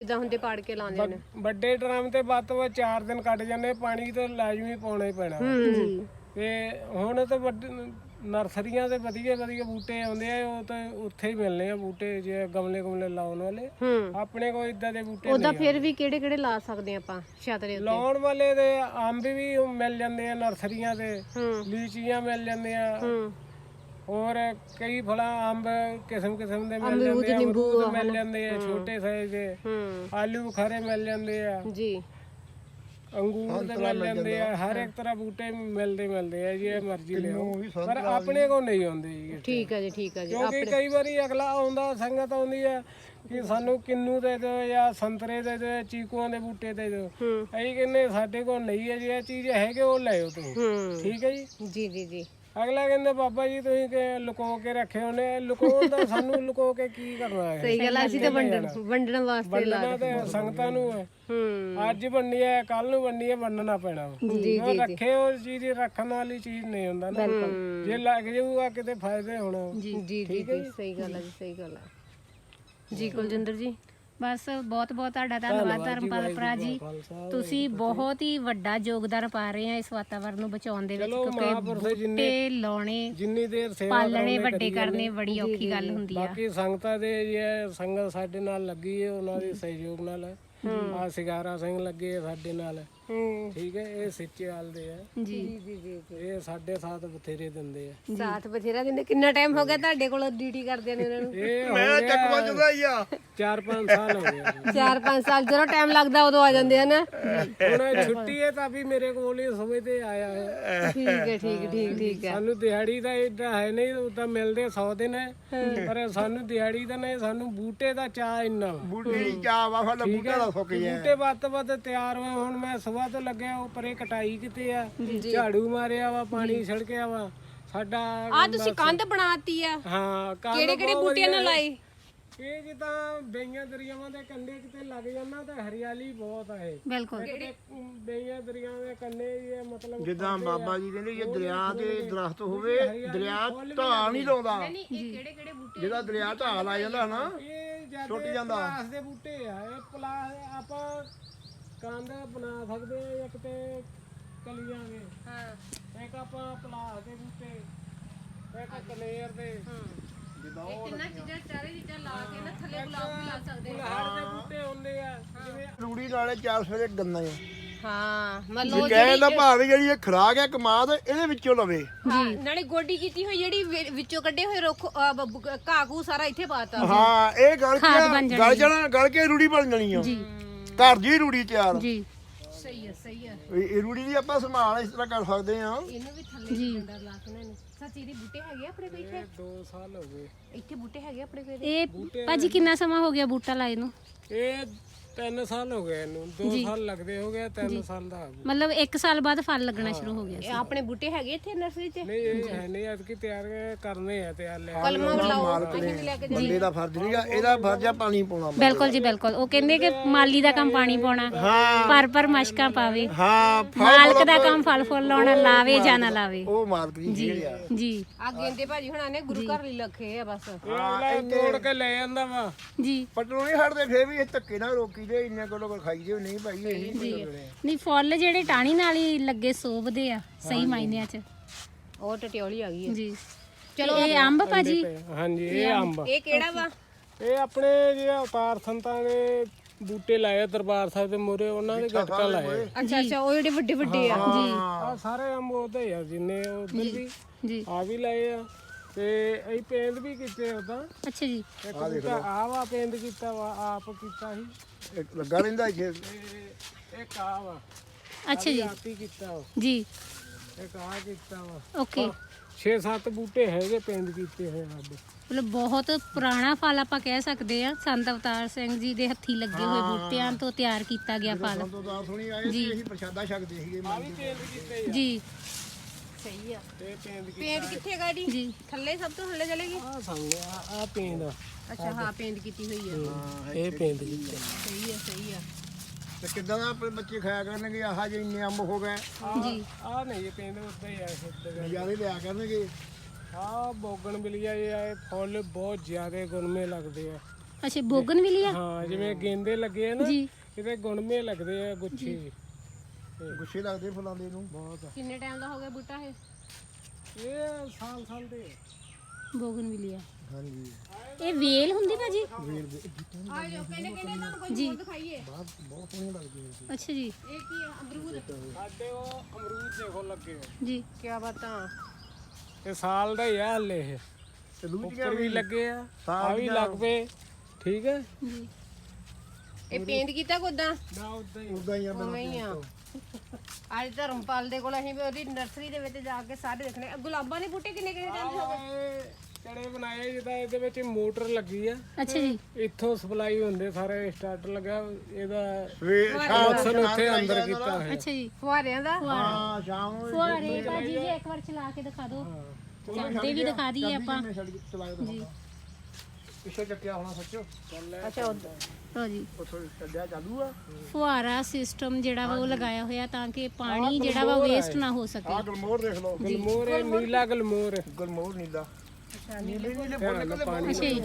ਜਿੱਦਾਂ ਹੁੰਦੇ ਪਾੜ ਕੇ ਲਾਉਂਦੇ ਨੇ ਵੱਡੇ ਡਰਮ ਤੇ ਵੱਧ ਤੋਂ ਵੱਧ 4 ਦਿਨ ਕੱਟ ਜਾਂਦੇ ਪਾਣੀ ਤਾਂ ਲਾਜ਼ਮੀ ਪਾਉਣਾ ਹੀ ਪੈਣਾ। ਹੂੰ ਤੇ ਹੁਣ ਤਾਂ ਵੱਡੇ ਨਰਸਰੀਆਂ ਦੇ ਵਧੀਆ ਵਧੀਆ ਬੂਟੇ ਆਉਂਦੇ ਆ ਉਹ ਤਾਂ ਉੱਥੇ ਹੀ ਮਿਲਨੇ ਆ ਬੂਟੇ ਜੇ ਗਮਲੇ ਗਮਲੇ ਲਾਉਣ ਵਾਲੇ। ਹੂੰ। ਆਪਣੇ ਕੋਲ ਇਦਾਂ ਦੇ ਬੂਟੇ ਉਹਦਾ ਫਿਰ ਵੀ ਕਿਹੜੇ ਕਿਹੜੇ ਲਾ ਸਕਦੇ ਆਪਾਂ ਛੱਤ ਦੇ ਉੱਤੇ? ਲਾਉਣ ਵਾਲੇ ਦੇ ਅੰਬ ਵੀ ਮਿਲ ਜਾਂਦੇ ਆ ਨਰਸਰੀਆਂ ਦੇ ਹੂੰ। ਲੀਚੀਆਂ ਮਿਲ ਜਾਂਦੀਆਂ ਹੂੰ। ਹੋਰ ਕਈ ਫਲਾਂ ਅੰਬ ਕਿਸਮ ਕਿਸਮ ਦੇ ਮਿਲ ਜਾਂਦੇ ਆ ਅਮਰੂਦ ਮਿਲ ਜਾਂਦੇ ਆ ਛੋਟੇ ਸਾਈਜ਼ ਦੇ। ਹੂੰ। ਆਲੂ ਬੁਖਾਰੇ ਮਿਲ ਜਾਂਦੇ ਆ। ਜੀ। ਅੰਗੂਰ ਦੇ ਮਿਲ ਜਾਂਦੇ। ਆ ਹਰ ਇੱਕ ਤਰ੍ਹਾਂ ਬੂਟੇ ਮਿਲਦੇ ਮਿਲਦੇ ਆ ਜੇ ਮਰਜ਼ੀ ਲਿਓ ਪਰ ਆਪਣੇ ਕੋਲ ਨਹੀਂ ਆਉਂਦੇ ਜੀ ਠੀਕ ਆ ਜੀ ਠੀਕ ਆ ਜੀ ਕਿਉਂਕਿ ਕਈ ਵਾਰੀ ਅਗਲਾ ਆਉਂਦਾ ਸੰਗਤ ਆਉਂਦੀ ਆ ਕਿ ਸਾਨੂੰ ਕਿੰਨੂ ਦੇ ਦਿਓ ਜਾਂ ਸੰਤਰੇ ਦੇ ਦਿਓ ਚੀਕੂਆਂ ਦੇ ਬੂਟੇ ਦੇ ਦਿਓ। ਹੂੰ। ਅਸੀਂ ਕਹਿੰਦੇ ਸਾਡੇ ਕੋਲ ਨਹੀਂ ਹੈ ਜੀ ਇਹ ਚੀਜ਼ ਹੈਗੇ ਉਹ ਲੈ ਆਓ ਤੁਸੀਂ। ਹੂੰ। ਠੀਕ ਹੈ ਜੀ? ਜੀ ਜੀ ਜੀ। ਅਗਲਾ ਕਹਿੰਦਾ ਬਾਬਾ ਜੀ ਤੁਸੀਂ ਕਿ ਲੁਕੋ ਕੇ ਰੱਖੇ ਹੋਣੇ ਲੁਕਾਉਣ ਦਾ ਸਾਨੂੰ ਲੁਕੋ ਕੇ ਕੀ ਕਰਨਾ ਹੈ? ਸਹੀ ਗੱਲ ਆ, ਅਸੀਂ ਤਾਂ ਵੰਡਣ ਵੰਡਣ ਵਾਸਤੇ ਲਾ ਵੰਡਣਾ ਤੇ ਸੰਗਤਾਂ ਨੂੰ ਹੈ। ਹੂੰ। ਅੱਜ ਵੰਡੀ ਹੈ ਕੱਲ ਨੂੰ ਵੰਡੀ ਹੈ ਵੰਡਣਾ ਪੈਣਾ ਵਾ। ਜੀ ਜੋ ਰੱਖੇ ਉਹ ਚੀਜ਼ ਰੱਖਣ ਵਾਲੀ ਚੀਜ਼ ਨਹੀਂ ਹੁੰਦਾ ਨਾ। ਜੇ ਲੱਗ ਜਾਊਗਾ ਕਿਤੇ ਫਾਇਦੇ ਹੋਣਾ। ਜੀ ਜੀ ਜੀ? ਸਹੀ ਗੱਲ ਆ ਜੀ ਸਹੀ ਗੱਲ ਆ। ਜੀ ਕੁਲਜਿੰਦਰ ਜੀ। ਬਸ ਬਹੁਤ ਬਹੁਤ ਤੁਹਾਡਾ ਧੰਨਵਾਦ ਧਰਮਪਾਲ ਭਰਾ ਜੀ। ਤੁਸੀਂ ਬਹੁਤ ਹੀ ਵੱਡਾ ਯੋਗਦਾਨ ਪਾ ਰਹੇ ਆ ਇਸ ਵਾਤਾਵਰਨ ਨੂੰ ਬਚਾਉਣ ਦੇ ਵਿੱਚ ਕਿਉਂਕਿ ਬੂਟੇ ਲਾਉਣੇ ਜਿੰਨੀ ਦੇਰ ਸੇਵਾ ਪਾਲਣੇ ਵੱਡੇ ਕਰਨੇ ਬੜੀ ਔਖੀ ਗੱਲ ਹੁੰਦੀ ਆ। ਬਾਕੀ ਸੰਗਤਾਂ ਦੇ ਜੇ ਸੰਗਤ ਸਾਡੇ ਨਾਲ ਲੱਗੀ ਹੈ ਉਹਨਾਂ ਦੇ ਸਹਿਯੋਗ ਨਾਲ। ਆ ਸਿਗਾਰਾ ਸਿੰਘ ਲੱਗੇ ਸਾਡੇ ਨਾਲ। ਹੂੰ। ਠੀਕ ਹੈ ਇਹ ਸਿੱਚੇਵਾਲ ਦੇ ਆ। ਜੀ। ਜੀ ਜੀ ਇਹ ਸਾਡੇ ਸਾਥ ਬਥੇਰੇ ਦਿੰਦੇ ਆ। ਸਾਥ ਬਥੇਰਾ ਦਿੰਦੇ। ਕਿੰਨਾ ਟਾਈਮ ਹੋ ਗਿਆ ਤੁਹਾਡੇ ਕੋਲ ਡਿਊਟੀ ਕਰਦੇ ਨੇ ਉਹਨਾਂ ਨੂੰ? ਇਹ ਹੋ ਮੈਂ ਗਿਆ ਚੱਕਵਾ ਚੁਦਾ ਹੀ ਆ। 4-5 ਸਾਲ ਹੋ ਗਏ। ਆ। 4-5 ਸਾਲ ਜਦੋਂ ਟਾਈਮ ਲੱਗਦਾ ਉਦੋਂ ਆ ਜਾਂਦੇ ਆ ਨਾ। ਹੁਣ ਇਹ ਛੁੱਟੀ ਹੈ ਤਾਂ ਵੀ ਮੇਰੇ ਕੋਲ ਹੀ ਸਮੇਂ ਤੇ ਆਇਆ ਹੈ। ਠੀਕ ਹੈ ਠੀਕ ਠੀਕ ਠੀਕ ਹੈ। ਸਾਨੂੰ ਦਿਹਾੜੀ ਦਾ ਏਡਾ ਹੈ ਨਹੀਂ ਉਦਾਂ ਮਿਲਦੇ 100 ਦਿਨ ਹੈ। ਪਰ ਸਾਨੂੰ ਦਿਹਾੜੀ ਦਾ ਨਹੀਂ ਸਾਨੂੰ ਬੂਟੇ ਦਾ ਚਾਹ ਇੰਨਾ ਵਾ। ਬੂਟੀ ਚਾਹ ਵਾ ਸਾਡਾ ਬੂਟਾ ਦਾ ਸੁੱਕ ਗਿਆ ਬੂਟੇ ਵੱਧ ਤੋਂ ਵੱਧ ਤਿਆਰ ਹੋਏ ਹੁਣ ਮੈਂ ਸਵੇਰ ਤੋਂ ਲੱਗਿਆ ਉਹ ਪਰੇ ਕਟਾਈ ਕਿਤੇ ਆ? ਝਾੜੂ ਮਾਰਿਆ ਵਾ ਪਾਣੀ ਛਿੜਕਿਆ ਵਾ। ਸਾਡਾ ਆ ਤੁਸੀਂ ਕੰਧ ਬਣਾਤੀ ਆ। ਹਾਂ ਕਿਹੜੇ ਕਿਹੜੇ ਬੂਟਿਆਂ ਨਾਲ ਲਾਈ ਇਹ ਜਿੱਦਾਂ ਬਈਆਂ ਦਰਿਆਵਾਂ ਦੇ ਕੰਢੇ ਕਿਤੇ ਲੱਗ ਜਾਂਦਾ ਤਾਂ ਹਰਿਆਲੀ ਬਹੁਤ ਆ ਇਹ। ਬਿਲਕੁਲ। ਬਈਆਂ ਦਰਿਆਵਾਂ ਦੇ ਕੰਢੇ ਇਹ ਮਤਲਬ ਜਿੱਦਾਂ ਬਾਬਾ ਜੀ ਕਹਿੰਦੇ ਜੇ ਦਰਿਆ ਤੇ ਦਰਖਤ ਹੋਵੇ ਦਰਿਆ ਢਾਹ ਨਹੀਂ ਲਾਉਂਦਾ। ਇਹ ਕਿਹੜੇ ਕਿਹੜੇ ਬੂਟੇ ਜਿਹੜਾ ਦਰਿਆ ਢਾਹ ਲਾ ਜਾਂਦਾ ਨਾ ਇਹ ਜ਼ਿਆਦਾ। ਪਲਾਸ ਦੇ ਬੂਟੇ ਆ ਇਹ ਪਲਾਸ ਆਪਾਂ ਕੰਧ ਬਣਾ ਸਕਦੇ ਆ ਇੱਕ ਤੇ ਕਲੀਆਂ ਦੇ ਹਾਂ। ਇੱਕ ਆਪਾਂ ਪਲਾਸ ਦੇ ਬੂਟੇ ਇੱਕ ਕਨੇਰ ਦੇ। ਇਹ ਤਿੰਨਾਂ ਚੀਜ਼ਾਂ ਚਾਰੇ ਚੀਜ਼ਾਂ ਲਾ ਕੇ ਨਾ ਥੱਲੇ ਗੁਲਾਬ ਵੀ ਲਾ ਸਕਦੇ ਆ। ਹਰ ਦੇ ਬੂਟੇ ਹੁੰਦੇ ਆ ਜਿਵੇਂ ਰੂੜੀ ਨਾਲੇ ਚਾਰ ਸਵੇਰੇ ਗੰਨਾ ਆ। ਹਾਂ ਜੇ ਮਤਲਬ ਕਹਿਣ ਦਾ ਭਾਵ ਹੈ ਜਿਹੜੀ ਇਹ ਖਰਾਕ ਹੈ ਕਮਾਦ ਇਹਦੇ ਵਿੱਚੋਂ ਲਵੇ। ਹਾਂ, ਨਾਲੇ ਗੋਡੀ ਕੀਤੀ ਹੋਈ ਜਿਹੜੀ ਵਿੱਚੋਂ ਕੱਢੇ ਹੋਏ ਰੁੱਖ ਘਾਹ ਘੂ ਸਾਰਾ ਇੱਥੇ ਪਾਤਾ ਹਾਂ ਇਹ ਗਲ ਕੇ ਗਲ ਜਾਣਾ ਗਲ ਕੇ ਰੂੜੀ ਬਣ ਜਾਣੀ ਆ। ਘਰ ਦੀ ਰੂੜੀ ਤਿਆਰ। ਜੀ। ਸਹੀ ਹੈ ਸਹੀ ਹੈ। ਇਹ ਇਹ ਰੂੜੀ ਦੀ ਆਪਾਂ ਸੰਭਾਲ ਇਸ ਤਰ੍ਹਾਂ ਕਰ ਸਕਦੇ ਆ ਇਹਨੂੰ ਵੀ ਥੱਲੇ ਡੰਡਾ ਲਾ ਕੇ ਨਾ ਇਹਨੂੰ। ਸੱਚੀ ਦੀ ਬੂਟੇ ਹੈਗੇ ਆ ਆਪਣੇ ਕੋਲ ਇੱਥੇ? 2 ਸਾਲ ਹੋ ਗਏ। ਇੱਥੇ ਬੂਟੇ ਹੈਗੇ ਆ ਆਪਣੇ ਕੋਲ ਇਹ ਭਾਜੀ ਕਿੰਨਾ ਸਮਾਂ ਹੋ ਗਿਆ ਬੂਟਾ ਲਾਏ ਨੂੰ? ਇਹ 3 ਸਾਲ ਹੋ ਗਏ ਇਹਨੂੰ। 2 ਸਾਲ ਲੱਗਦੇ ਹੋ ਗਏ 3 ਸਾਲ ਦਾ ਹੋ ਗਿਆ। ਮਤਲਬ 1 ਸਾਲ ਬਾਅਦ ਫਲ ਲੱਗਣਾ ਸ਼ੁਰੂ ਹੋ ਗਿਆ ਇਹ ਆਪਣੇ ਬੂਟੇ ਹੈਗੇ ਇੱਥੇ ਨਰਸਰੀ 'ਚ? ਨਹੀਂ ਇਹ ਹੈ ਨਹੀਂ ਅੱਜ ਕੀ ਤਿਆਰ ਕਰਨੇ ਆ ਤਿਆਰ ਲਿਆ ਕਲਮਾਂ ਲਾਓ ਅਸੀਂ ਵੀ ਲੈ ਕੇ ਬੰਦੇ ਦਾ ਫਰਜ਼ ਨਹੀਂਗਾ ਇਹਦਾ ਫਰਜ਼ ਆ ਪਾਣੀ ਪਾਉਣਾ। ਬਿਲਕੁਲ ਜੀ ਬਿਲਕੁਲ। ਉਹ ਕਹਿੰਦੇ ਕਿ ਮਾਲੀ ਦਾ ਕੰਮ ਪਾਣੀ ਪਾਉਣਾ ਪਰ ਪਰ ਮਸ਼ਕਾਂ ਪਾਵੇ। ਹਾਂ ਮਾਲਕ ਦਾ ਕੰਮ ਫਲ ਫੁੱਲ ਲਾਉਣਾ ਲਾਵੇ ਜਾਂ ਨਾ ਲਾਵੇ। ਉਹ ਮਾਲਕ ਦੀ ਆ। ਜੀ। ਆ ਗੇਂਦੇ ਭਾਜੀ ਹੁਣਾਂ ਨੇ ਗੁਰੂ ਘਰ ਲਈ ਲੱਖੇ ਆ ਬਸ। ਇਹ ਅਗਲਾ ਤੋੜ ਕੇ ਲੈ ਜਾਂਦਾ ਵਾ। ਜੀ। ਪਟਰੋਂ ਨਹੀਂ ਹਟਦੇ ਫੇਰ ਵੀ ਇਹ ਧੱਕੇ ਨਾਲ ਰੋਕੀ ਦੇ ਇੰਨੇ ਕੋਲੋਂ ਖਾਈ ਦੇ ਨਹੀਂ ਭਾਈ ਇਹ ਨਹੀਂ। ਨਹੀਂ ਫੁੱਲ ਜਿਹੜੇ ਟਾਣੀ ਨਾਲ ਹੀ ਲੱਗੇ ਸੋਭਦੇ ਆ ਸਹੀ ਮਾਇਨਿਆਂ 'ਚ। ਉਹ ਟਟਿਓਲੀ ਆ ਗਈ ਹੈ। ਜੀ। ਚਲੋ ਇਹ ਅੰਬ ਭਾਜੀ? ਹਾਂਜੀ ਇਹ ਅੰਬ। ਇਹ ਕਿਹੜਾ ਵਾ? ਇਹ ਆਪਣੇ ਜਿਹੜੇ ਅਵਤਾਰ ਸੰਤਾਂ ਦੇ ਬੂਟੇ ਲਾਏ ਆ ਦਰਬਾਰ ਸਾਹਿਬ ਦੇ ਮੂਹਰੇ ਉਹਨਾਂ ਦੇ ਗਟਕਾ ਲਾਏ ਅੱਛਾ ਅੱਛਾ ਉਹ ਜਿਹੜੇ ਵੱਡੇ ਵੱਡੇ ਆ ਆ ਸਾਰੇ ਅੰਬ ਉਹਦੇ ਆ ਜਿੰਨੇ ਉਧਰ ਵੀ ਜੀ। ਆ ਵੀ ਲਾਏ ਆ। ਤੇ ਅਸੀਂ ਪੇਂਟ ਵੀ ਕੀਤੇ ਉਦਾਂ। ਅੱਛਾ ਜੀ। ਇੱਕ ਬੂਟਾ ਆ ਵਾ ਪੇਂਟ ਕੀਤਾ ਵਾ ਆਪ ਕੀਤਾ ਸੀ। ਇੱਕ ਲੱਗਾ ਰਹਿੰਦਾ ਇੱਥੇ? ਤੇ ਇੱਕ ਆ ਵਾ। ਅੱਛਾ ਜੀ। ਆਪੀ ਕੀਤਾ ਵਾ। ਜੀ। ਇੱਕ ਆ ਕੀਤਾ ਵਾ। ਓਕੇ। 6-7 ਬੂਟੇ ਹੈਗੇ ਪੇਂਟ ਕੀਤੇ ਹੋਏ ਸਾਡੇ। ਮਤਲਬ ਬਹੁਤ ਪੁਰਾਣਾ ਫਲ ਆਪਾਂ ਕਹਿ ਸਕਦੇ ਆ। ਸੰਤ ਅਵਤਾਰ ਸਿੰਘ ਜੀ ਦੇ ਹੱਥੀ ਲੱਗੇ ਹੋਏ ਬੂਟਿਆਂ ਤੋਂ ਤਿਆਰ ਕੀਤਾ ਗਿਆ ਫਲ। ਤੋਂ ਦਾ ਸੁਣੀ ਆਏ ਤੇ ਅਸੀਂ ਪ੍ਰਸ਼ਾਦਾ ਛਕਦੇ ਸੀਗੇ। ਆ ਵੀ ਪੇਂਟ ਕੀਤੇ ਆ। ਜੀ। ਸਹੀ ਆ। ਤੇ ਪੇਂਟ ਕੀ ਪੇਂਟ ਕਿੱਥੇ ਗਾੜੀ? ਜੀ। ਥੱਲੇ ਸਭ ਤੋਂ ਥੱਲੇ ਚਲੇਗੀ ਆ ਸਾਹਮਣੇ ਆ ਆ ਪੇਂਟ ਆ। ਅੱਛਾ ਹਾਂ ਪੇਂਟ ਕੀਤੀ ਹੋਈ ਆ। ਇਹ ਪੇਂਟ ਕੀਤੇ ਸਹੀ ਆ ਸਹੀ ਆ। ਤੇ ਕਿੱਦਾਂ ਦਾ ਆਪਣੇ ਬੱਚੇ ਖਾਇਆ ਕਰਨਗੇ? ਆਹ ਜੇ ਇੰਨੇ ਅੰਬ ਹੋ ਗਏ। ਜੀ। ਆ ਨਹੀਂ ਇਹ ਪੇਂਟ ਉੱਤੇ ਹੀ ਆ ਇੱਥੇ ਨਜ਼ਾਰੇ ਲਿਆ ਕਰਨਗੇ। ਆ ਬੋਗਣ ਬਿਲੀਆ ਇਹ ਆਏ ਫੁੱਲ ਬਹੁਤ ਜ਼ਿਆਦੇ ਗੁਣਮੇ ਲੱਗਦੇ ਆ। ਅੱਛਾ ਬੋਗਨ ਵੀ ਲਿਆ ਹਾਂ ਜਿਵੇਂ ਗੇਂਦੇ ਲੱਗੇ ਆ ਨਾ ਜੀ। ਇਹਦੇ ਗੁਣਮੇ ਲੱਗਦੇ ਆ ਗੁੱਛੇ। ਗੁੱਸੇ ਲੱਗਦੇ ਫੁੱਲਾਂ ਦੇ ਨੂੰ। ਬਹੁਤ ਆ। ਕਿੰਨੇ ਟਾਈਮ ਦਾ ਹੋ ਗਿਆ ਬੂਟਾ ਇਹ? ਇਹ ਸਾਲ ਸਾਲ ਦੇ। ਬੋਗਨ ਵੀ ਲਿਆ। ਹਾਂਜੀ। ਇਹ ਵੇਲ ਹੁੰਦੀ ਭਾਜੀ? ਆ ਜੋ ਕਹਿੰਦੇ ਕਹਿੰਦੇ ਤੁਹਾਨੂੰ ਕੋਈ ਹੋਰ ਦਿਖਾਈਏ। ਬਹੁਤ ਸੋਹਣੇ ਲੱਗਦੇ ਆ ਅੱਛਾ ਜੀ। ਇਹ ਕੀ ਆ? ਅਮਰੂਦ? ਸਾਡੇ ਉਹ ਅਮਰੂਦ ਦੇਖੋ ਲੱਗੇ ਆ। ਜੀ। ਕੀ ਬਾਤਾਂ? ਇਹ ਸਾਲ ਦਾ ਹੀ ਆ ਹਲੇ ਇਹ। ਤੇ ਉੱਪਰ ਵੀ ਲੱਗੇ ਆ ਸਾਲ ਆ ਵੀ ਲੱਗ ਪਏ। ਠੀਕ ਹੈ? ਜੀ। ਇਹ ਪੇਂਟ ਕੀਤਾ ਕੋਦਾਂ? ਨਾ ਉਦਾਂ ਹੀ ਉਦਾਂ ਹੀ ਆ ਉਵੇਂ ਹੀ ਆ। ਅੱਜ ਧਰਮਪਾਲ ਦੇ ਕੋਲ ਅਸੀਂ ਵੀ ਉਹਦੀ ਨਰਸਰੀ ਦੇ ਵਿੱਚ ਜਾ ਕੇ ਸਾਰੇ ਦੇਖਣੇ ਆ, ਗੁਲਾਬਾਂ ਦੇ ਬੂਟੇ ਕਿੰਨੇ ਕਿੰਨੇ ਟਾਈਮ ਦੇ ਹੋ ਗਏ ਇਹ ਚੜੇ ਬਣਾਏ ਜਿੱਦਾਂ ਇਹਦੇ ਵਿੱਚ ਮੋਟਰ ਲੱਗੀ ਆ। ਅੱਛਾ ਜੀ। ਇੱਥੋਂ ਸਪਲਾਈ ਹੁੰਦੇ ਸਾਰੇ ਸਟਾਰਟਰ ਲੱਗਾ ਇਹਦਾ ਸਵੇਰ ਆਕਸਨ ਉੱਥੇ ਅੰਦਰ ਕੀਤਾ ਹੋਇਆ। ਅੱਛਾ ਜੀ। ਫੁਹਾਰਿਆਂ ਦਾ? ਹਾਂ ਸ਼ਾਮ ਨੂੰ ਫੁਹਾਰੇ ਭਾਜੀ ਜੀ ਇੱਕ ਵਾਰ ਚਲਾ ਕੇ ਦਿਖਾ ਦਿਓ। ਜਾਂਦੇ ਵੀ ਦਿਖਾ ਦਈਏ ਆਪਾਂ। ਚਲਾਇਆ ਜੀ। ਪਿੱਛੇ ਚੱਕਿਆ ਹੋਣਾ ਸੱਚੋ। ਅੱਛਾ ਉੱਧਰ ਲਓ ਜੀ ਉੱਥੋਂ ਛੱਡਿਆ ਚਾਲੂ ਆ। ਫੁਹਾਰਾ ਸਿਸਟਮ ਜਿਹੜਾ ਵਾ ਉਹ ਲਗਾਇਆ ਹੋਇਆ ਤਾਂ ਕਿ ਪਾਣੀ ਜਿਹੜਾ ਵਾ ਵੇਸਟ ਨਾ ਹੋ ਸਕੇ। ਆਹ ਗਲਮੋਰ ਦੇਖ ਲਓ। ਗਲਮੋਰ ਇਹ ਨੀਲਾ ਗਲਮੋਰ ਗਲਮੋਰ ਨੀਲਾ। ਨੀਲੇ ਨੀਲੇ ਫੁੱਲ ਨਿਕਲਦੇ ਬਹੁਤ ਅੱਛਾ ਜੀ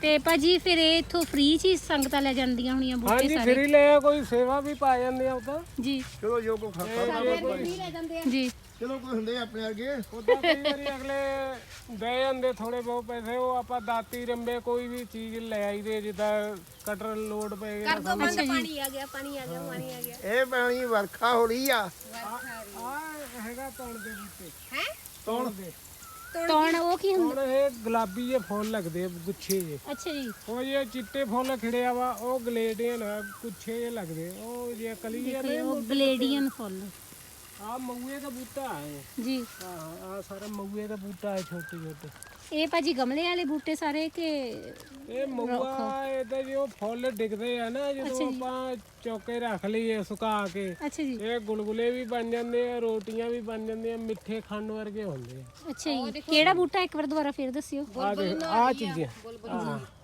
ਤੇ ਭਾਜੀ ਫਿਰ ਇਹ ਇਥੋਂ ਫ੍ਰੀ ਚ ਹੀ ਸੰਗਤਾਂ ਲੈ ਜਾਂਦੀਆਂ ਹੋਣੀਆਂ ਬੂਟੇ ਹਾਂਜੀ ਸਾਰੇ? ਫਰੀ ਲੈ ਆ, ਕੋਈ ਸੇਵਾ ਵੀ ਪਾ ਜਾਂਦੇ ਆ ਉਦਾਂ ਜੀ। ਚਲੋ ਜੋ ਕੋ ਖਾਤਾ ਜੀ। ਚਲੋ ਕੋਈ ਹੁੰਦੇ ਆ ਆਪਣੇ ਵਰਗੇ। ਉਦਾਂ ਕਈ ਵਾਰੀ ਅਗਲੇ ਦੇ ਜਾਂਦੇ ਥੋੜੇ ਬਹੁਤ ਪੈਸੇ ਉਹ ਆਪਾਂ ਦਾਤੀ ਰੰਬੇ ਕੋਈ ਵੀ ਚੀਜ਼ ਲੈ ਆਈਦੇ ਜਿੱਦਾਂ ਕਟਰ ਲੋਡ ਪਏ ਕਰ ਦੋ ਬੰਦ ਪਾਣੀ ਆ ਗਿਆ ਪਾਣੀ ਆ ਗਿਆ ਪਾਣੀ ਆ ਗਿਆ। ਇਹ ਪਾਣੀ ਵਰਖਾ ਹੋ ਰਹੀ ਆ ਆ ਹੈਗਾ ਤਣ ਦੇ ਬੂਟੇ। ਹੈ? ਤੌਣ ਦੇ। ਤੌਣ ਉਹ ਕੀ ਹੁੰਦਾ? ਹੁਣ ਇਹ ਗੁਲਾਬੀ ਜਿਹੇ ਫੁੱਲ ਲੱਗਦੇ ਆ ਗੁੱਛੇ ਜੇ ਅੱਛਾ ਜੀ। ਉਹ ਜੇ ਚਿੱਟੇ ਫੁੱਲ ਖਿੜਿਆ ਵਾ ਉਹ ਗਲੇਡੀਅਨ ਆ ਗੁੱਛੇ ਜੇ ਲੱਗਦੇ ਉਹ ਜੇ ਕਲੀ ਦੇਖੋ ਉਹ ਬਲੇਡੀਅਨ ਫੁੱਲ। ਆ ਮਊਏ ਦਾ ਬੂਟਾ ਹੈ। ਜੀ। ਹਾਂ ਆ ਸਾਰਾ ਮਊਏ ਦਾ ਬੂਟਾ ਹੈ ਛੋਟੇ ਛੋਟੇ। ਇਹ ਭਾਜੀ ਗਮਲੇ ਵਾਲੇ ਬੂਟੇ ਸਾਰੇ ਕਿ ਇਹ ਮਊਆ ਇਹਦੇ ਜੋ ਫੁੱਲ ਡਿੱਗਦੇ ਆ ਨਾ ਜਦੋਂ ਆਪਾਂ ਚੌਕੇ ਰੱਖ ਲਈਏ ਸੁਕਾ ਕੇ। ਅੱਛਾ ਜੀ। ਇਹ ਗੁਲਗੁਲੇ ਵੀ ਬਣ ਜਾਂਦੇ ਆ ਰੋਟੀਆਂ ਵੀ ਬਣ ਜਾਂਦੀਆਂ ਮਿੱਠੇ ਖੰਡ ਵਰਗੇ ਹੁੰਦੇ ਆ। ਅੱਛਾ ਜੀ। ਕਿਹੜਾ ਬੂਟਾ ਇੱਕ ਵਾਰ ਦੁਬਾਰਾ ਫੇਰ ਦੱਸਿਓ। ਆ ਦੇਖ ਆ ਚੀਜ਼ਾਂ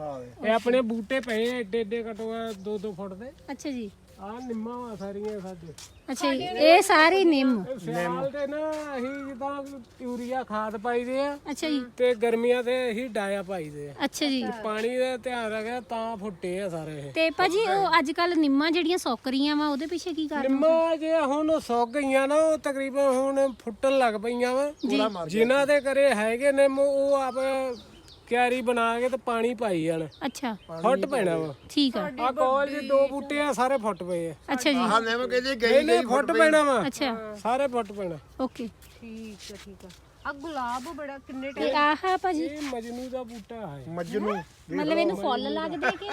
ਹਾਂ ਇਹ ਆਪਣੇ ਬੂਟੇ ਪਏ ਆ ਏਡੇ ਏਡੇ ਕਟੋ 2-2 ਫੁੱਟ ਦੇ। ਅੱਛਾ ਜੀ। ਆ ਨਿੰਮਾਂ ਵਾ ਸਾਰੀਆਂ ਸਾਡੇ। ਅੱਛਾ ਜੀ ਇਹ ਸਾਰੇ ਨਿੰਮ। ਇਹ ਸਿਆਲ ਤੇ ਨਾ ਅਸੀਂ ਜਿੱਦਾਂ ਯੂਰੀਆ ਖਾਦ ਪਾਈਦੇ ਆ ਅੱਛਾ ਜੀ। ਤੇ ਗਰਮੀਆਂ ਤੇ ਅਸੀਂ ਡਾਇਆ ਪਾਈਦੇ ਆ। ਅੱਛਾ ਜੀ। ਪਾਣੀ ਦਾ ਧਿਆਨ ਰੱਖਿਆ ਤਾਂ ਫੁੱਟੇ ਆ ਸਾਰੇ ਇਹ। ਤੇ ਭਾਜੀ ਉਹ ਅੱਜ ਕੱਲ ਨਿੰਮਾਂ ਜਿਹੜੀਆਂ ਸੌਕ ਰਹੀਆਂ ਵਾ ਉਹਦੇ ਪਿੱਛੇ ਕੀ ਕਰ ਨਿੰਮਾਂ ਜੇ ਹੁਣ ਉਹ ਸੁੱਕ ਗਈਆਂ ਨਾ ਉਹ ਤਕਰੀਬਨ ਹੁਣ ਫੁੱਟਣ ਲੱਗ ਪਈਆਂ ਵਾ। ਜਿਨ੍ਹਾਂ ਦੇ ਘਰੇ ਹੈਗੇ ਨਿੰਮ ਉਹ ਆਪ ਕਿਆਰੀ ਬਣਾ ਕੇ ਤੇ ਪਾਣੀ ਪਾਈ ਜਾਣ। ਅੱਛਾ। ਫੁੱਟ ਪੈਣਾ ਵਾ। ਠੀਕ ਆ। ਆ ਕੋਲ ਜੀ ਦੋ ਬੂਟੇ ਆ ਸਾਰੇ ਫੁੱਟ ਪਏ ਆ। ਅੱਛਾ ਜੀ। ਹਾਂ ਨੇਮ ਕਹਿੰਦੇ ਗਈ ਨਹੀਂ ਨਹੀਂ ਫੁੱਟ ਪੈਣਾ ਵਾ। ਅੱਛਾ। ਸਾਰੇ ਫੁੱਟ ਪੈਣਾ। ਓਕੇ। ਠੀਕ ਆ ਠੀਕ ਆ। ਆ ਗੁਲਾਬ ਬੜਾ ਕਿੰਨੇ ਤੇ ਆਹ ਭਾਜੀ। ਇਹ ਮਜਨੂ ਦਾ ਬੂਟਾ ਹੈ। ਮਜਨੂ ਮਤਲਬ ਇਹਨੂੰ ਫੁੱਲ ਲੱਗਦੇ ਕਿ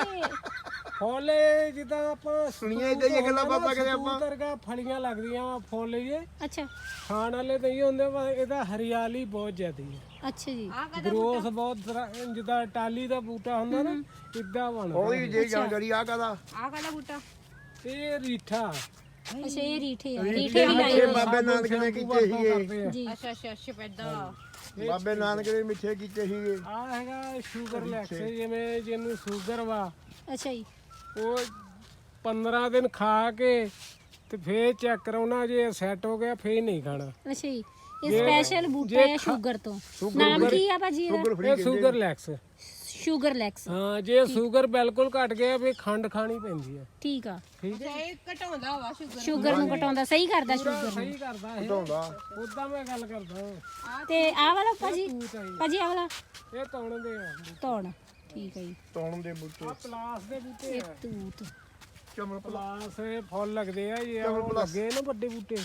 ਫੁੱਲ ਇਹ ਜਿੱਦਾਂ ਆਪਾਂ ਸੁਣੀਆਂ ਏਦਾਂ ਦੀਆਂ ਗੱਲਾਂ ਬਾਤਾਂ ਕਦੇ ਆਪਾਂ। ਤਰਗਾ ਫਲੀਆਂ ਲੱਗਦੀਆਂ ਵਾ ਫੁੱਲ ਇਹ ਅੱਛਾ। ਖਾਣ ਵਾਲੇ ਤਾਂ ਇਹ ਹੁੰਦੇ ਪਰ ਇਹਦਾ ਹਰਿਆਲੀ ਬਹੁਤ ਜ਼ਿਆਦੀ ਹੈ ਅੱਛਾ ਜੀ। ਗਰੋਥ ਬਹੁਤ ਤਰ੍ਹਾਂ- ਜਿੱਦਾਂ ਟਾਲੀ ਦਾ ਬੂਟਾ ਹੁੰਦਾ ਨਾ ਇਦਾਂ ਬਣਦਾ ਉਹਦੀ ਜੇ ਜਾਣਕਾਰੀ ਆ ਕਹਦਾ? ਆ ਕਾਹਦਾ ਬੂਟਾ? ਇਹ ਰੀਠਾ। ਅੱਛਾ ਇਹ ਰੀਠੇ ਆ। ਰੀਠੇ ਵੀ ਲਾਏ ਇਹ ਬਾਬੇ ਨਾਨਕ ਨੇ ਕੀਤੇ ਸੀਗੇ। ਕਰਦੇ ਆ। ਜੀ। ਅੱਛਾ ਅੱਛਾ ਸ਼ਪੈਦਾ ਬਾਬੇ ਨਾਨਕ ਨੇ ਮਿੱਠੇ ਕੀਤੇ ਸੀਗੇ। ਆ ਹੈਗਾ ਸ਼ੂਗਰ ਲੈਕਸ ਜਿਵੇਂ ਜਿਹਨੂੰ ਸ਼ੂਗਰ ਵਾ। ਅੱਛਾ ਜੀ। ਉਹ 15 ਦਿਨ ਖਾ ਕੇ ਤੇ ਫੇਰ ਚੈੱਕ ਕਰਾਉਣਾ ਜੇ ਸੈੱਟ ਹੋ ਗਿਆ ਫੇਰ ਨਹੀਂ ਖਾਣਾ। ਅੱਛਾ ਜੀ। ਇਹ ਸਪੈਸ਼ਲ ਬੂਟਾ ਹੈ ਸ਼ੂਗਰ ਤੋਂ। ਨਾਮ ਕੀ ਆ ਭਾਜੀ ਇਹਦਾ? ਇਹ ਸ਼ੂਗਰ ਲੈਕਸ। Sugar lacks. ਹਾਂ ਜੇ ਸ਼ੂਗਰ ਬਿਲਕੁਲ ਘਟ ਗਿਆ ਵੀ ਖੰਡ ਖਾਣੀ ਪੈਂਦੀ ਹੈ ਠੀਕ ਆ। ਠੀਕ ਹੈ। ਇਹ ਘਟਾਉਂਦਾ ਵਾ ਸ਼ੂਗਰ ਸ਼ੂਗਰ ਨੂੰ ਘਟਾਉਂਦਾ ਸਹੀ ਕਰਦਾ ਸ਼ੂਗਰ ਨੂੰ। ਸਹੀ ਕਰਦਾ ਇਹ। ਢਾਉਂਦਾ ਉਦਾਂ ਮੈਂ ਗੱਲ ਕਰਦਾ। ਤੇ ਆਹ ਵਾਲਾ ਭਾਜੀ ਭਾਜੀ ਆਹ ਵਾਲਾ। ਇਹ ਤੌਣ ਦੇ ਆ। ਧੌਣ ਠੀਕ ਹੈ ਜੀ। ਤੌਣ ਦੇ ਬੂਟੇ। ਆ ਪਲਾਸ ਦੇ ਬੂਟੇ ਇਹ ਆ ਤੂਤ ਚਮਲ ਪਲਾਸ ਫੁੱਲ ਲੱਗਦੇ ਆ ਇਹ ਲੱਗੇ ਨਾ ਵੱਡੇ ਬੂਟੇ।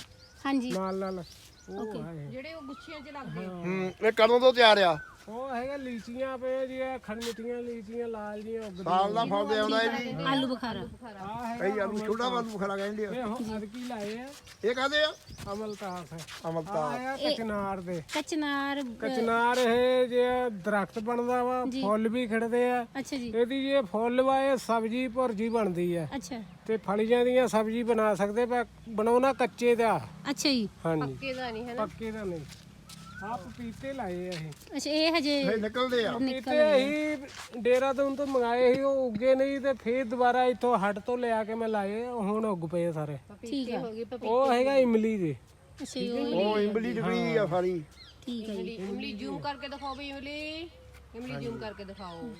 ਹਾਂਜੀ। ਨਾਲ ਨਾਲ। ਜਿਹੜੇ ਉਹ ਗੁੱਛੀਆਂ 'ਚ ਲੱਗਦੇ। ਹੂੰ ਇਹ ਕਦੋਂ ਤੋਂ ਤਿਆਰ ਆ? ਉਹ ਹੈਗਾ ਲੀਚੀਆਂ ਪਏ ਜੀ ਇਹ ਖੰਡਮਿੱਠੀਆਂ ਲੀਚੀਆਂ ਲਾਲ ਜੀਆਂ ਉੱਗਦੀਆਂ ਸਾਲ ਦਾ ਫਲ ਤੇ ਆਉਂਦਾ ਇਹ ਵੀ। ਆਲੂ ਬੁਖਾਰਾ। ਆ ਹੈ ਕਈ ਆਲੂ ਛੋਟਾ ਆਲੂ ਖੜਾ ਕਹਿੰਦੇ ਆ। ਇਹ ਹੁਣ ਅਦਕੀ ਲਾਏ ਆ। ਇਹ ਕਹਦੇ ਆ? ਅਮਲਤਾਸ ਹੈ ਅਮਲਤਾ ਆ ਹੈਗਾ ਕਚਨਾਰ ਦੇ। ਕਚਨਾਰ ਕਚਨਾਰ ਇਹ ਜੇ ਦਰਖਤ ਬਣਦਾ ਵਾ ਫੁੱਲ ਵੀ ਖਿੜਦੇ ਆ। ਅੱਛਾ ਜੀ। ਇਹਦੀ ਜੇ ਫੁੱਲ ਵਾ ਇਹ ਸਬਜ਼ੀ ਭੁਰਜੀ ਬਣਦੀ ਆ। ਅੱਛਾ। ਤੇ ਫਲੀਆਂ ਦੀਆਂ ਸਬਜ਼ੀ ਬਣਾ ਸਕਦੇ ਪਰ ਬਣਾਉਣਾ ਕੱਚੇ ਦਾ। ਅੱਛਾ ਜੀ। ਹਾਂਜੀ। ਕਿਹਦਾ ਨਹੀਂ ਹੈ ਪੱਕੇ ਦਾ ਨਹੀਂ। ਆ ਪਪੀਤੇ ਲਾਏ ਆ ਇਹ। ਅੱਛਾ ਇਹ ਹਜੇ ਇਹ ਨਿਕਲਦੇ ਆ। ਪਪੀਤੇ ਅਸੀਂ ਡੇਰਾਦੂਨ ਤੋਂ ਮੰਗਾਏ ਸੀ ਉਹ ਉੱਗੇ ਨਹੀਂ ਤੇ ਫੇਰ ਦੁਬਾਰਾ ਇੱਥੋਂ ਹੱਟ ਤੋਂ ਲਿਆ ਕੇ ਮੈਂ ਲਾਏ ਹੁਣ ਉੱਗ ਪਏ ਸਾਰੇ। ਠੀਕ ਆ। ਹੋ ਉਹ ਹੈਗਾ ਇਮਲੀ ਦੇ। ਅੱਛਾ ਜੀ ਉਹ ਉਹ ਇੰਬਲੀ ਡਿਗਰੀ ਆ ਸਾਰੀ। ਠੀਕ ਹੈ ਜੀ। ਇਮਲੀ ਜ਼ੂਮ ਕਰਕੇ ਦਿਖਾਓ ਵੀ ਇਮਲੀ। ਇਮਲੀ ਜ਼ੂਮ ਕਰਕੇ ਦਿਖਾਓ।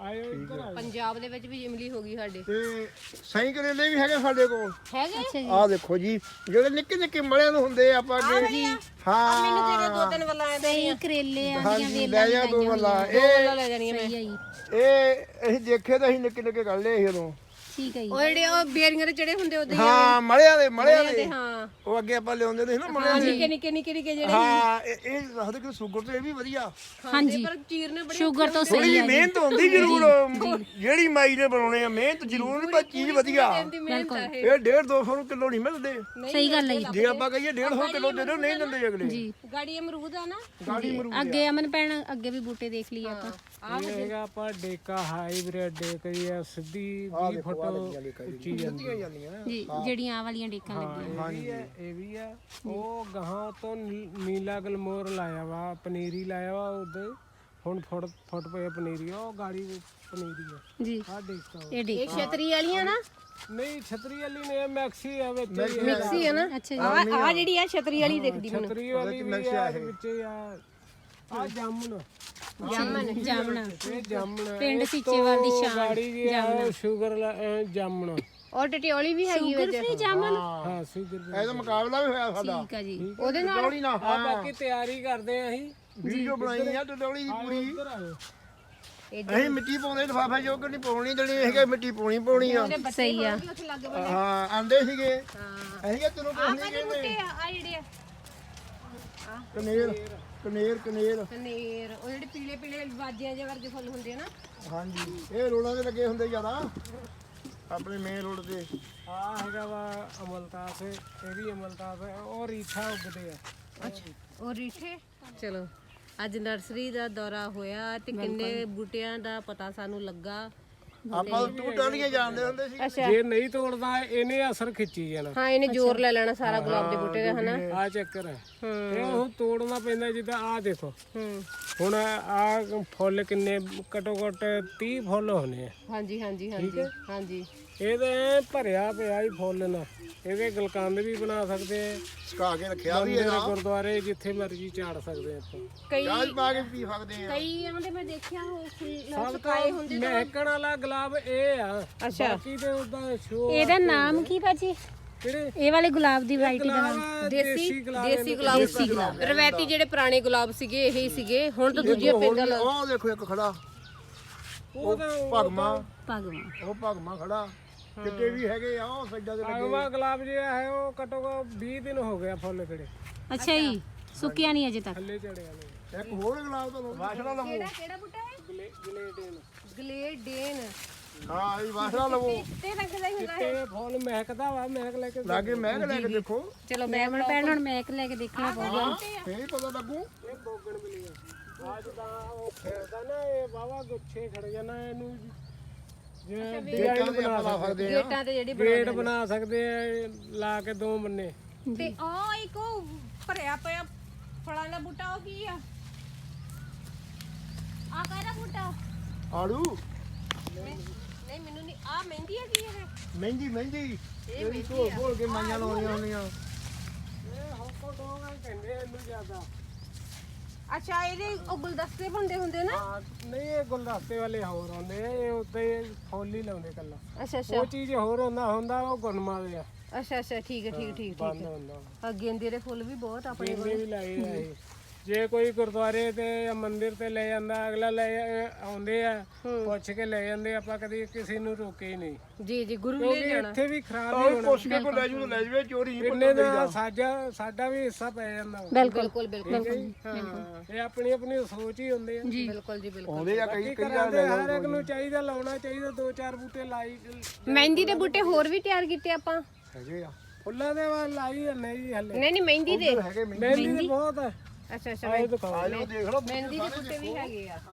ਆਇਓ ਇੱਧਰ ਆਇਓ ਪੰਜਾਬ ਦੇ ਵਿੱਚ ਵੀ ਇਮਲੀ ਹੋ ਗਈ ਸਾਡੇ। ਤੇ ਸਹੀ ਕਰੇਲੇ ਵੀ ਹੈਗੇ ਸਾਡੇ ਕੋਲ। ਹੈਗੇ? ਅੱਛਾ ਜੀ। ਆਹ ਦੇਖੋ ਜੀ ਜਿਹੜੇ ਨਿੱਕੇ ਨਿੱਕੇ ਮਲਿਆਂ ਨੂੰ ਹੁੰਦੇ ਆ ਆਪਾਂ ਅੱਗੇ। ਹਾਂ। ਦੋ ਤਿੰਨ ਵੱਲਾਂ ਆਏ ਸਹੀ ਕਰੇਲੇ ਆ। ਦੀਆਂ ਹਾਂਜੀ ਲੈ ਜਾ ਦੋ ਵੱਲਾ। ਇਹ ਵੱਲਾਂ ਲੈ ਜਾਣੀਆਂ ਮੈਂ। ਸਹੀ ਆ ਜੀ। ਇਹ ਅਸੀਂ ਦੇਖੇ ਤਾਂ ਅਸੀਂ ਨਿੱਕੇ ਨਿੱਕੇ ਕੱਢ ਲਏ ਸੀ ਉਦੋਂ। ਠੀਕ ਹੈ ਜੀ ਉਹ ਜਿਹੜੇ ਉਹ ਬੇਰੀਆਂ ਦੇ ਚੜੇ ਹੁੰਦੇ ਉਹਦੇ ਹਾਂ ਮਲਿਆਂ ਦੇ ਮਲਿਆਂ ਦੇ। ਹਾਂ। ਉਹ ਅੱਗੇ ਆਪਾਂ ਲਿਆਉਂਦੇ ਨੇ ਨਾ ਮਲਿਆਂ ਦੇ। ਨਿੱਕੇ ਨਿੱਕੇ ਨਿੱਕੇ ਨਿੱਕੇ ਜਿਹੜੇ ਹਾਂ ਇਹ ਇਹ ਦੱਸਦੇ ਕਿ ਸ਼ੂਗਰ ਤੇ ਇਹ ਵੀ ਵਧੀਆ। ਹਾਂਜੀ। ਪਰ ਚੀਰਨੇ ਬੜੇ ਸ਼ੂਗਰ ਤੋਂ ਸਹੀ ਆ ਜੀ। ਮਿਹਨਤ ਹੁੰਦੀ ਜ਼ਰੂਰ। ਜਿਹੜੀ ਮਾਈ ਨੇ ਬਣਾਉਣੇ ਆ ਮਿਹਨਤ ਜ਼ਰੂਰ ਨਹੀਂ ਪਰ ਚੀਜ਼ ਵਧੀਆ ਆ ਇਹ। ਇਹ 1.5 200 ਕਿਲੋ ਨਹੀਂ ਮਿਲਦੇ। ਸਹੀ ਗੱਲ ਹੈ ਜੀ। ਆਪਾਂ ਕਹੀਏ 150 ਕਿਲੋ ਦੇ ਦਿਓ ਨਹੀਂ ਦਿੰਦੇ ਅਗਲੇ। ਜੀ। ਗਾੜੀ ਅਮਰੂਦ ਆ ਨਾ। ਗਾੜੀ ਮਰੂ ਅੱਗੇ ਅਮਨ ਭੈਣ ਅੱਗੇ ਵੀ ਬੂਟੇ ਦੇਖ ਲਈਏ ਆਪਾਂ। ਇਹ ਹੈਗਾ ਆਪਾਂ ਡੇਕਾ ਹਾਈਬ੍ਰਿਡ ਡੇਕ ਜੀ ਆ ਸਿੱਧੀ 20 ਫੁੱਟ ਉੱਚੀ ਜਾਂਦੀ। ਹੈ ਜਾਂਦੀਆਂ ਜੀ ਜਿਹੜੀਆਂ ਆ ਵਾਲੀਆਂ ਡੇਕਾਂ ਲੱਗੀਆਂ। ਹੈ ਇਹ ਵੀ ਹੈ ਉਹ ਗਾਹਾਂ ਤੋਂ ਨੀਲਾ ਗਲਮੋਰ ਲਾਇਆ ਵਾ ਪਨੀਰੀ ਲਾਇਆ ਵਾ ਉਹਦੇ। ਹੁਣ ਫੁੱਟ ਫੁੱਟ ਪਏ ਪਨੀਰੀ ਉਹ ਗਾੜੀ ਵਿੱਚ ਪਨੀਰੀ ਹੈ ਜੀ। ਆ ਡੇਕਾ। ਇਹ ਡੇਕ। ਇਹ ਛਤਰੀ ਵਾਲੀਆਂ ਨਾ? ਨਹੀਂ ਛਤਰੀ ਵਾਲੀ ਨੇ ਮੈਕਸੀ ਆ ਵਿੱਚ ਮਿਕਸੀ ਹੈ ਨਾ। ਅੱਛਾ ਜੀ। ਆ ਆ ਜਿਹੜੀ ਆ ਛਤਰੀ ਵਾਲੀ ਦਿਖਦੀ ਮੈਨੂੰ ਛਤਰੀ ਵਾਲੀ ਵੀ ਆ ਵਿੱਚ ਆ। ਆ ਜਾਮਨ ਜਾਮਨ ਜਾਮਣਾ ਇਹ ਜਾਮਨ ਪਿੰਡ ਸੀਚੇਵਾਲ ਦੀ ਸ਼ਾਨ ਗਾੜੀ ਵੀ ਆ ਸ਼ੂਗਰ ਜਾਮਨ ਔਰ ਟਟਿਓਲੀ ਵੀ ਹੈਗੀ ਸ਼ੂਗਰ ਫ੍ਰੀ ਜਾਮਨ ਹਾਂ। ਸ਼ੂਗਰ ਇਹਦਾ ਮੁਕਾਬਲਾ ਵੀ ਹੋਇਆ ਸਾਡਾ। ਠੀਕ ਆ ਜੀ। ਉਹਦੇ ਨਾਲ ਡੌਲੀ ਨਾ ਆ ਬਾਕੀ ਤਿਆਰੀ ਕਰਦੇ ਆ ਅਸੀਂ। ਵੀਡੀਓ ਬਣਾਈ ਆ ਡੌਲੀ ਦੀ ਪੂਰੀ। ਇੱਧਰ ਆਇਓ ਅਸੀਂ ਮਿੱਟੀ ਪਾਉਂਦੇ ਲਿਫਾਫੇ ਜੋ ਕਿ ਨਹੀਂ ਪਾਉਣੀ ਦੇਣੀ ਹੈਗੇ ਮਿੱਟੀ ਪਾਉਣੀ ਪਾਉਣੀ ਆ। ਸਹੀ ਆ। ਹਾਂ ਆਂਦੇ ਸੀਗੇ। ਅਸੀਂ ਕਿ ਤੈਨੂੰ ਕੁਝ ਨਹੀਂ ਕਹਿੰਦੇ ਆ? ਆ ਜਿਹੜੇ ਆ। ਕਨੇਰ ਕਨੇਰ ਕਨੇਰ। ਕਨੇਰ ਉਹ ਜਿਹੜੇ ਪੀਲੇ ਪੀਲੇ ਬਾਜੀਆਂ ਜਿਹੇ ਵਰਗੇ ਫੁੱਲ ਹੁੰਦੇ ਆ ਨਾ। ਹਾਂਜੀ ਇਹ ਰੋਡਾਂ ਤੇ ਲੱਗੇ ਹੁੰਦੇ ਜ਼ਿਆਦਾ। ਆਪਣੇ ਮੇਨ ਰੋਡ ਤੇ। ਆ ਹੈਗਾ ਵਾ ਅਮਲਤਾਸ ਇਹ ਵੀ ਅਮਲਤਾਸ ਹੈ ਉਹ ਰੀਠਾ ਉੱਗਦੇ ਆ। ਉਹ ਰੀਠੇ? ਚਲੋ ਅੱਜ ਨਰਸਰੀ ਦਾ ਦੌਰਾ ਹੋਇਆ ਤੇ ਕਿੰਨੇ ਬੂਟਿਆਂ ਦਾ ਪਤਾ ਸਾਨੂੰ ਲੱਗਾ। ਆਪਾਂ ਤੂੰ ਟਾਲੀਆਂ ਜਾਣਦੇ ਹੁੰਦੇ ਸੀ। ਜੇ ਨਹੀਂ ਤੋੜਦਾ ਇਹਨੇ ਅਸਰ ਖਿੱਚੀ ਜਾਣਾ। ਹਾਂ ਇਹਨੇ ਜ਼ੋਰ ਲੈ ਲੈਣਾ ਸਾਰਾ ਗੁਲਾਬ ਦੇ ਬੂਟੇ ਦਾ ਹਨਾ? ਆ ਚੱਕਰ ਹੈ। ਇਹ ਹੁਣ ਤੋੜਨਾ ਪੈਂਦਾ ਜਿੱਦਾਂ ਆ ਦੇਖੋ। ਹੂੰ। ਹੁਣ ਆ ਫੁੱਲ ਕਿੰਨੇ ਘਟੋ ਘਟ 30 ਫੁੱਲ ਹੋਣੇ ਆ। ਹਾਂਜੀ ਹਾਂਜੀ ਹਾਂਜੀ ਹਾਂਜੀ। ਇਹਦੇ ਐਂ ਭਰਿਆ ਪਿਆ ਹੀ ਫੁੱਲ ਨਾ। ਇਹਦੇ ਗਲਕੰਦ ਵੀ ਬਣਾ ਸਕਦੇ ਆ। ਸੁਕਾ ਕੇ ਰੱਖਿਆ ਵੀ ਮੰਦਿਰ ਗੁਰਦੁਆਰੇ ਜਿੱਥੇ ਮਰਜ਼ੀ ਚਾੜ ਸਕਦੇ ਆ ਆਪਾਂ। ਕਈ ਚਾਹ 'ਚ ਪਾ ਕੇ ਪੀ ਸਕਦੇ ਆ। ਕਈਆਂ ਦੇ ਮੈਂ ਦੇਖਿਆ ਉਹ ਫੁੱਲ ਸਭ ਤੋਂ ਮਹਿਕਣ ਵਾਲਾ ਗੁਲਾਬ ਇਹ ਆ। ਅੱਛਾ। ਬਾਕੀ ਤੇ ਉਹਦਾ ਸ਼ੋ ਇਹਦਾ ਨਾਮ ਕੀ ਭਾਜੀ? ਕਿਹੜੇ? ਇਹ ਵਾਲੇ ਗੁਲਾਬ ਦੀ ਵੈਰਾਈਟੀ ਦਾ ਨਾਮ। ਗੁਲਾਬ ਦੇਸੀ ਗੁਲਾਬ ਦੇਸੀ ਗੁਲਾਬ ਰਵਾਇਤੀ ਜਿਹੜੇ ਪੁਰਾਣੇ ਗੁਲਾਬ ਸੀਗੇ ਇਹੀ ਸੀਗੇ। ਹੁਣ ਤਾਂ ਦੂਜੀਆਂ ਪਿੰਡਾਂ ਲ- ਉਹ ਦੇਖੋ ਇੱਕ ਖੜਾ। ਉਹ ਭਗਮਾ। ਭਗਵਾਨ ਉਹ ਭਗਮਾ ਖੜਾ। ਕਿਤੇ ਵੀ ਹੈਗੇ ਆ ਉਹ ਸੱਜਾ ਦੇ ਲੱਗੇ ਆਗਵਾ ਗੁਲਾਬ ਜਿਹੜਾ ਹੈ ਉਹ ਘਟੋ ਘੱਟ 20 ਦਿਨ ਹੋ ਗਿਆ ਫੁੱਲ ਖੜੇ ਅੱਛਾ ਜੀ ਸੁੱਕਿਆ ਨਹੀਂ ਅਜੇ ਤੱਕ। ਥੱਲੇ ਚੜਿਆ ਨੇ ਇੱਕ ਹੋਰ ਗੁਲਾਬ ਤਾਂ ਵਾਸ਼ਨਾ ਲਵੋ। ਕਿਹੜਾ ਬੂਟਾ ਹੈ? ਗਲੇ ਗਲੇ ਦੇਣ ਗਲੇਡੇਨ। ਹਾਂ ਇਹ ਵਾਸ਼ਨਾ ਲਵੋ। ਤੇ ਰੰਗ ਦਾ ਹੀ ਹੁੰਦਾ ਤੇ ਫੁੱਲ ਮਹਿਕਦਾ ਵਾ ਮਹਿਕ ਲੈ ਕੇ ਲਾਗੇ ਮਹਿਕ ਲੈ ਕੇ ਦੇਖੋ। ਚਲੋ ਮੈਂ ਹੁਣ ਭੈਣ ਹੁਣ ਮੈਕ ਲੈ ਕੇ ਦੇਖਣਾ ਪਊਗਾ ਫੇਰ ਹੀ ਪਤਾ ਲੱਗੂ। ਇਹ ਬੋਗਣ ਮਿਲੀ ਆ। ਅੱਜ ਤਾਂ ਉਹ ਖੇਡਦਾ ਨਾ ਇਹ ਵਾਵਾ ਗੁੱਛੇ ਖੜ ਜਾਣਾ ਇਹਨੂੰ। ਜਿਵੇਂ ਡਿਜ਼ਾਈਨ ਬਣਾ ਸਕਦੇ ਆ। ਗੇਟਾਂ ਤੇ ਜਿਹੜੀ ਗੇਟ ਬਣਾ ਸਕਦੇ ਆ ਲਾ ਕੇ ਦੋ ਬੰਨੇ। ਤੇ ਆ ਇੱਕ ਉਹ ਭਰਿਆ ਪਿਆ ਫਲਾਂ ਦਾ ਬੂਟਾ ਉਹ ਕੀ ਆ? ਆ ਕਾਹਦਾ ਬੂਟਾ? ਆੜੂ। ਨਹੀਂ ਮੈਨੂੰ ਨਹੀਂ ਆ ਮਹਿੰਦੀ ਆ ਕੀ ਇਹ? ਮਹਿੰਦੀ ਮਹਿੰਦੀ ਇਹ ਧੋ ਭੋਲ ਕੇ ਮਾਈਆਂ ਲਾਉਣੀਆਂ ਹੁੰਦੀਆਂ। ਇਹ ਹੌਕੋ ਡੋਗਾ ਕਹਿੰਦੇ ਇਹਨੂੰ ਜ਼ਿਆਦਾ। ਅੱਛਾ ਇਹਦੇ ਉਹ ਗੁਲਦਸਤੇ ਬਣਦੇ ਹੁੰਦੇ ਨਾ? ਹਾਂ, ਨਹੀਂ ਇਹ ਗੁਲਦਸਤੇ ਵਾਲੇ ਹੋਰ ਹੁੰਦੇ ਆ ਇਹ ਉੱਤੇ ਫੁੱਲ ਹੀ ਲਾਉਂਦੇ ਕੱਲਾ ਅੱਛਾ ਅੱਛਾ। ਉਹ ਚੀਜ਼ ਹੋਰ ਹੁੰਦਾ ਹੁੰਦਾ ਉਹ ਗੁਣਮਾ ਦੇ ਆ। ਅੱਛਾ ਅੱਛਾ ਠੀਕ ਹੈ ਠੀਕ ਠੀਕ ਠੀਕ ਬੰਦ ਹੁੰਦਾ। ਆ ਗੇਂਦੇ ਦੇ ਫੁੱਲ ਵੀ ਬਹੁਤ ਆਪਣੇ ਵੀ ਲਾਏ ਆ ਇਹ। ਜੇ ਕੋਈ ਗੁਰਦੁਆਰੇ ਤੇ ਜਾਂ ਮੰਦਿਰ ਤੇ ਲੈ ਜਾਂਦਾ ਅਗਲਾ ਲੈ ਆਉਂਦੇ ਆ ਪੁੱਛ ਕੇ ਲੈ ਜਾਂਦੇ ਆਪਾਂ ਕਦੀ ਕਿਸੇ ਨੂੰ ਰੋਕੇ ਹੀ ਨਹੀਂ। ਜੀ ਜੀ ਗੁਰੂ ਲੈ ਜਾਣਾ। ਇੱਥੇ ਵੀ ਖਰਾਬ ਹੀ ਹੋਣਾ। ਪੁੱਛ ਕੇ ਕੋ ਲੈ ਜੂ ਤਾਂ ਲੈ ਜਵੇ ਚੋਰੀ ਨਹੀਂ ਕਿੰਨੇ ਦਾ ਸਾਡਾ ਸਾਡਾ ਵੀ ਹਿੱਸਾ ਪੈ ਜਾਂਦਾ। ਬਿਲਕੁਲ ਬਿਲਕੁਲ ਹੈ। ਇਹ ਆਪਣੀ ਆਪਣੀ ਸੋਚ ਹੀ ਹੁੰਦੇ ਆ ਬਿਲਕੁਲ ਜੀ ਬਿਲਕੁਲ। ਆਉਂਦੇ ਆ ਕਈ ਕਈ ਕਰਾਂਦੇ ਹਰ ਇੱਕ ਨੂੰ ਚਾਹੀਦਾ ਲਾਉਣਾ ਚਾਹੀਦਾ ਦੋ ਚਾਰ ਬੂਟੇ ਲਾਈ ਮਹਿੰਦੀ ਦੇ ਬੂਟੇ ਹੋਰ ਵੀ ਤਿਆਰ ਕੀਤੇ ਆਪਾਂ? ਹੈਗੇ ਆ। ਫੁੱਲਾਂ ਦੇ ਵੱਲ ਲਾਈ ਜਾਂਦੇ ਜੀ ਹਲੇ। ਨਹੀਂ ਨਹੀਂ ਮਹਿੰਦੀ ਦੇ। ਮਹਿੰਦੀ ਬਹੁਤ ਹੈ ਅੱਛਾ ਅੱਛਾ ਆਏ ਦਿਖਾਓ ਆ ਜਾਓ ਦੇਖ ਲਓ ਮਹਿੰਦੀ ਦੇ ਬੂਟੇ ਵੀ ਹੈਗੇ ਆ।